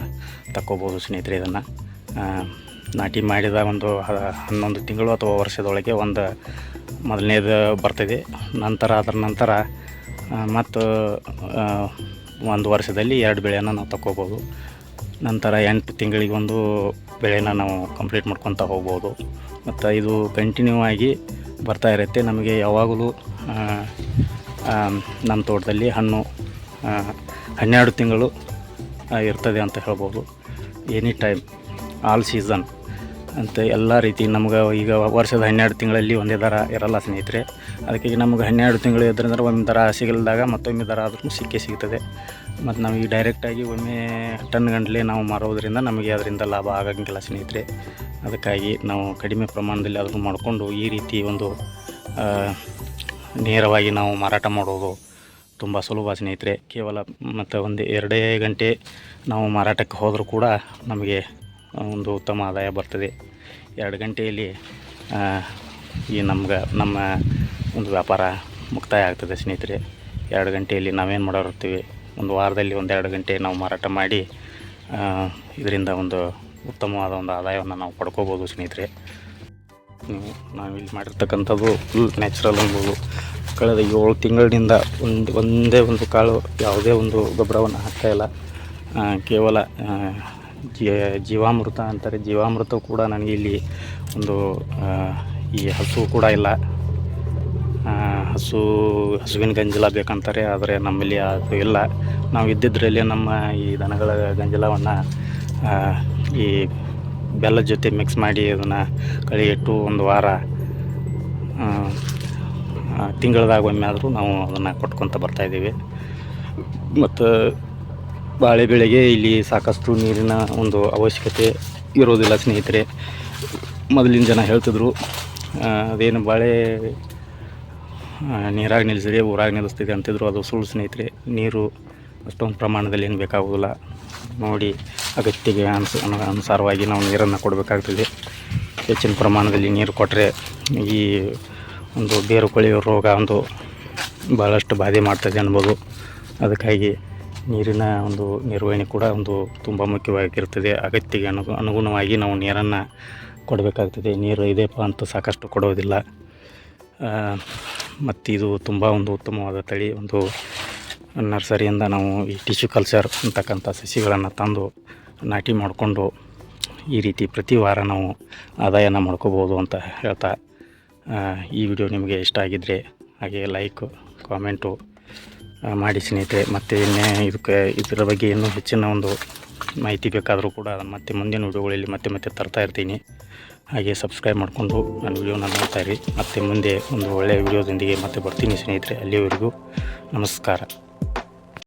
ತಕ್ಕೋಬೋದು ಸ್ನೇಹಿತರೆ ಇದನ್ನು. ನಾಟಿ ಮಾಡಿದ ಒಂದು ಹನ್ನೊಂದು ತಿಂಗಳು ಅಥವಾ ವರ್ಷದೊಳಗೆ ಒಂದು ಮೊದಲನೇದು ಬರ್ತದೆ. ನಂತರ ಅದರ ನಂತರ ಮತ್ತು ಒಂದು ವರ್ಷದಲ್ಲಿ ಎರಡು ಬೆಳೆಯನ್ನು ನಾವು ತಗೋಬೋದು ನಂತರ ಎಂಟು ತಿಂಗಳಿಗೆ ಒಂದು ಬೆಳೆನ ನಾವು ಕಂಪ್ಲೀಟ್ ಮಾಡ್ಕೊತ ಹೋಗ್ಬೋದು. ಮತ್ತು ಇದು ಕಂಟಿನ್ಯೂ ಆಗಿ ಬರ್ತಾ ಇರುತ್ತೆ. ನಮಗೆ ಯಾವಾಗಲೂ ನಮ್ಮ ತೋಟದಲ್ಲಿ ಹಣ್ಣು ಹನ್ನೆರಡು ತಿಂಗಳು ಇರ್ತದೆ ಅಂತ ಹೇಳ್ಬೋದು. ಎನಿ ಟೈಮ್ ಆಲ್ ಸೀಸನ್ ಅಂತ ಎಲ್ಲ ರೀತಿ ನಮ್ಗೆ ಈಗ ವರ್ಷದ ಹನ್ನೆರಡು ತಿಂಗಳಲ್ಲಿ ಒಂದೇ ದರ ಇರಲ್ಲ ಸ್ನೇಹಿತರೆ. ಅದಕ್ಕೆ ನಮ್ಗೆ ಹನ್ನೆರಡು ತಿಂಗಳು ಇದ್ರಂದ್ರೆ ಒಮ್ಮೆ ದರ ಸಿಗಲ್ದಾಗ ಮತ್ತೊಮ್ಮೆ ದರ ಆದ್ರೂ ಸಿಕ್ಕೇ ಸಿಗ್ತದೆ. ಮತ್ತು ನಮಗೆ ಡೈರೆಕ್ಟಾಗಿ ಒಮ್ಮೆ ಟನ್ ಗಂಟಲೆ ನಾವು ಮಾರೋದ್ರಿಂದ ನಮಗೆ ಅದರಿಂದ ಲಾಭ ಆಗಂಗಿಲ್ಲ ಸ್ನೇಹಿತರೆ. ಅದಕ್ಕಾಗಿ ನಾವು ಕಡಿಮೆ ಪ್ರಮಾಣದಲ್ಲಿ ಅದನ್ನು ಮಾಡಿಕೊಂಡು ಈ ರೀತಿ ಒಂದು ನೇರವಾಗಿ ನಾವು ಮಾರಾಟ ಮಾಡೋದು ತುಂಬ ಸುಲಭ ಸ್ನೇಹಿತರೆ, ಕೇವಲ ಮತ್ತು ಒಂದು ಎರಡೇ ಗಂಟೆ ನಾವು ಮಾರಾಟಕ್ಕೆ ಹೋದರೂ ಕೂಡ ನಮಗೆ ಒಂದು ಉತ್ತಮ ಆದಾಯ ಬರ್ತದೆ. ಎರಡು ಗಂಟೆಯಲ್ಲಿ ಈ ನಮ್ಗೆ, ನಮ್ಮ ಒಂದು ವ್ಯಾಪಾರ ಮುಕ್ತಾಯ ಆಗ್ತದೆ ಸ್ನೇಹಿತರೆ. ಎರಡು ಗಂಟೆಯಲ್ಲಿ ನಾವೇನು ಮಾಡೋರಿರ್ತೀವಿ, ಒಂದು ವಾರದಲ್ಲಿ ಒಂದೆರಡು ಗಂಟೆ ನಾವು ಮಾರಾಟ ಮಾಡಿ ಇದರಿಂದ ಒಂದು ಉತ್ತಮವಾದ ಒಂದು ಆದಾಯವನ್ನು ನಾವು ಪಡ್ಕೋಬೋದು ಸ್ನೇಹಿತರೆ. ನೀವು, ನಾವಿಲ್ಲಿ ಮಾಡಿರ್ತಕ್ಕಂಥದ್ದು ಫುಲ್ ನ್ಯಾಚುರಲ್ ಅನ್ಬೋದು ಕಳೆದ ಏಳು ತಿಂಗಳಿನಿಂದ ಒಂದು ಒಂದೇ ಒಂದು ಕಾಳು ಯಾವುದೇ ಒಂದು ಗೊಬ್ಬರವನ್ನು ಹಾಕ್ತಾಯಿಲ್ಲ ಕೇವಲ ಜೀವಾಮೃತ ಅಂತಾರೆ. ಜೀವಾಮೃತ ಕೂಡ ನನಗೆ ಇಲ್ಲಿ ಒಂದು ಈ ಹಸು ಕೂಡ ಇಲ್ಲ. ಹಸು, ಹಸುವಿನ ಗಂಜಲ ಬೇಕಂತಾರೆ, ಆದರೆ ನಮ್ಮಲ್ಲಿ ಅದು ಇಲ್ಲ. ನಾವು ಇದ್ದಿದ್ದರಲ್ಲಿ ನಮ್ಮ ಈ ದನಗಳ ಗಂಜಲವನ್ನು ಈ ಬೆಲ್ಲದ ಜೊತೆ ಮಿಕ್ಸ್ ಮಾಡಿ ಅದನ್ನು ಕಳಿ ಇಟ್ಟು ಒಂದು ವಾರ ತಿಂಗಳದಾಗ ಒಮ್ಮೆ ಆದರೂ ನಾವು ಅದನ್ನು ಕೊಟ್ಕೊತ ಬರ್ತಾಯಿದ್ದೀವಿ ಮತ್ತು ಬಾಳೆ ಬೆಳೆಗೆ ಇಲ್ಲಿ ಸಾಕಷ್ಟು ನೀರಿನ ಒಂದು ಅವಶ್ಯಕತೆ ಇರೋದಿಲ್ಲ ಸ್ನೇಹಿತರೆ. ಮೊದಲಿನ ಜನ ಹೇಳ್ತಿದ್ರು ಅದೇನು ಬಾಳೆ ನೀರಾಗಿ ನಿಲ್ಲಿಸಿದೆ ಊರಾಗಿ ನಿಲ್ಲಿಸ್ತಿದೆ ಅಂತಿದ್ರು. ಅದು ಸುಳ್ಳು ಸ್ನೇಹಿತರೆ. ನೀರು ಅಷ್ಟೊಂದು ಪ್ರಮಾಣದಲ್ಲಿ ಏನು ಬೇಕಾಗೋದಿಲ್ಲ. ನೋಡಿ ಅಗತ್ಯಗೆ ಅನುಸ, ಅನು- ಅನುಸಾರವಾಗಿ ನಾವು ನೀರನ್ನು ಕೊಡಬೇಕಾಗ್ತದೆ. ಹೆಚ್ಚಿನ ಪ್ರಮಾಣದಲ್ಲಿ ನೀರು ಕೊಟ್ಟರೆ ಈ ಒಂದು ಬೇರು ಕೊಳೆಯೋ ರೋಗ ಒಂದು ಭಾಳಷ್ಟು ಬಾಧೆ ಮಾಡ್ತದೆ ಅನ್ಬೋದು. ಅದಕ್ಕಾಗಿ ನೀರಿನ ಒಂದು ನಿರ್ವಹಣೆ ಕೂಡ ಒಂದು ತುಂಬ ಮುಖ್ಯವಾಗಿರ್ತದೆ ಅಗತ್ಯಗೆ ಅನು ಅನುಗುಣವಾಗಿ ನಾವು ನೀರನ್ನು ಕೊಡಬೇಕಾಗ್ತದೆ. ನೀರು ಇದೆಯಪ್ಪ ಅಂತ ಸಾಕಷ್ಟು ಕೊಡೋದಿಲ್ಲ. ಮತ್ತು ಇದು ತುಂಬ ಒಂದು ಉತ್ತಮವಾದ ತಳಿ. ಒಂದು ನರ್ಸರಿಯಿಂದ ನಾವು ಈ ಟಿಶ್ಯೂ ಕಲ್ಚರ್ ಅಂತಕ್ಕಂಥ ಸಸಿಗಳನ್ನು ತಂದು ನಾಟಿ ಮಾಡಿಕೊಂಡು ಈ ರೀತಿ ಪ್ರತಿ ವಾರ ನಾವು ಆದಾಯನ ಮಾಡ್ಕೋಬೋದು ಅಂತ ಹೇಳ್ತಾ ಈ ವಿಡಿಯೋ ನಿಮಗೆ ಇಷ್ಟ ಆಗಿದ್ದರೆ ಹಾಗೆ ಲೈಕ್, ಕಾಮೆಂಟು ಮಾಡಿ ಸ್ನೇಹಿತರೆ. ಮತ್ತು ಇನ್ನೇ ಇದಕ್ಕೆ ಇದರ ಬಗ್ಗೆ ಇನ್ನೂ ಹೆಚ್ಚಿನ ಒಂದು ಮಾಹಿತಿ ಬೇಕಾದರೂ ಕೂಡ ಮತ್ತೆ ಮುಂದಿನ ವಿಡಿಯೋಗಳಲ್ಲಿ ಮತ್ತೆ ಮತ್ತೆ ತರ್ತಾ ಇರ್ತೀನಿ. ಹಾಗೆ ಸಬ್ಸ್ಕ್ರೈಬ್ ಮಾಡಿಕೊಂಡು ನನ್ನ ವಿಡಿಯೋನ ನೋಡ್ತಾ ಇರಿ. ಮತ್ತೆ ಮುಂದೆ ಒಂದು ಒಳ್ಳೆಯ ವಿಡಿಯೋದೊಂದಿಗೆ ಮತ್ತೆ ಬರ್ತೀನಿ ಸ್ನೇಹಿತರೆ. ಅಲ್ಲಿವರೆಗೂ ನಮಸ್ಕಾರ.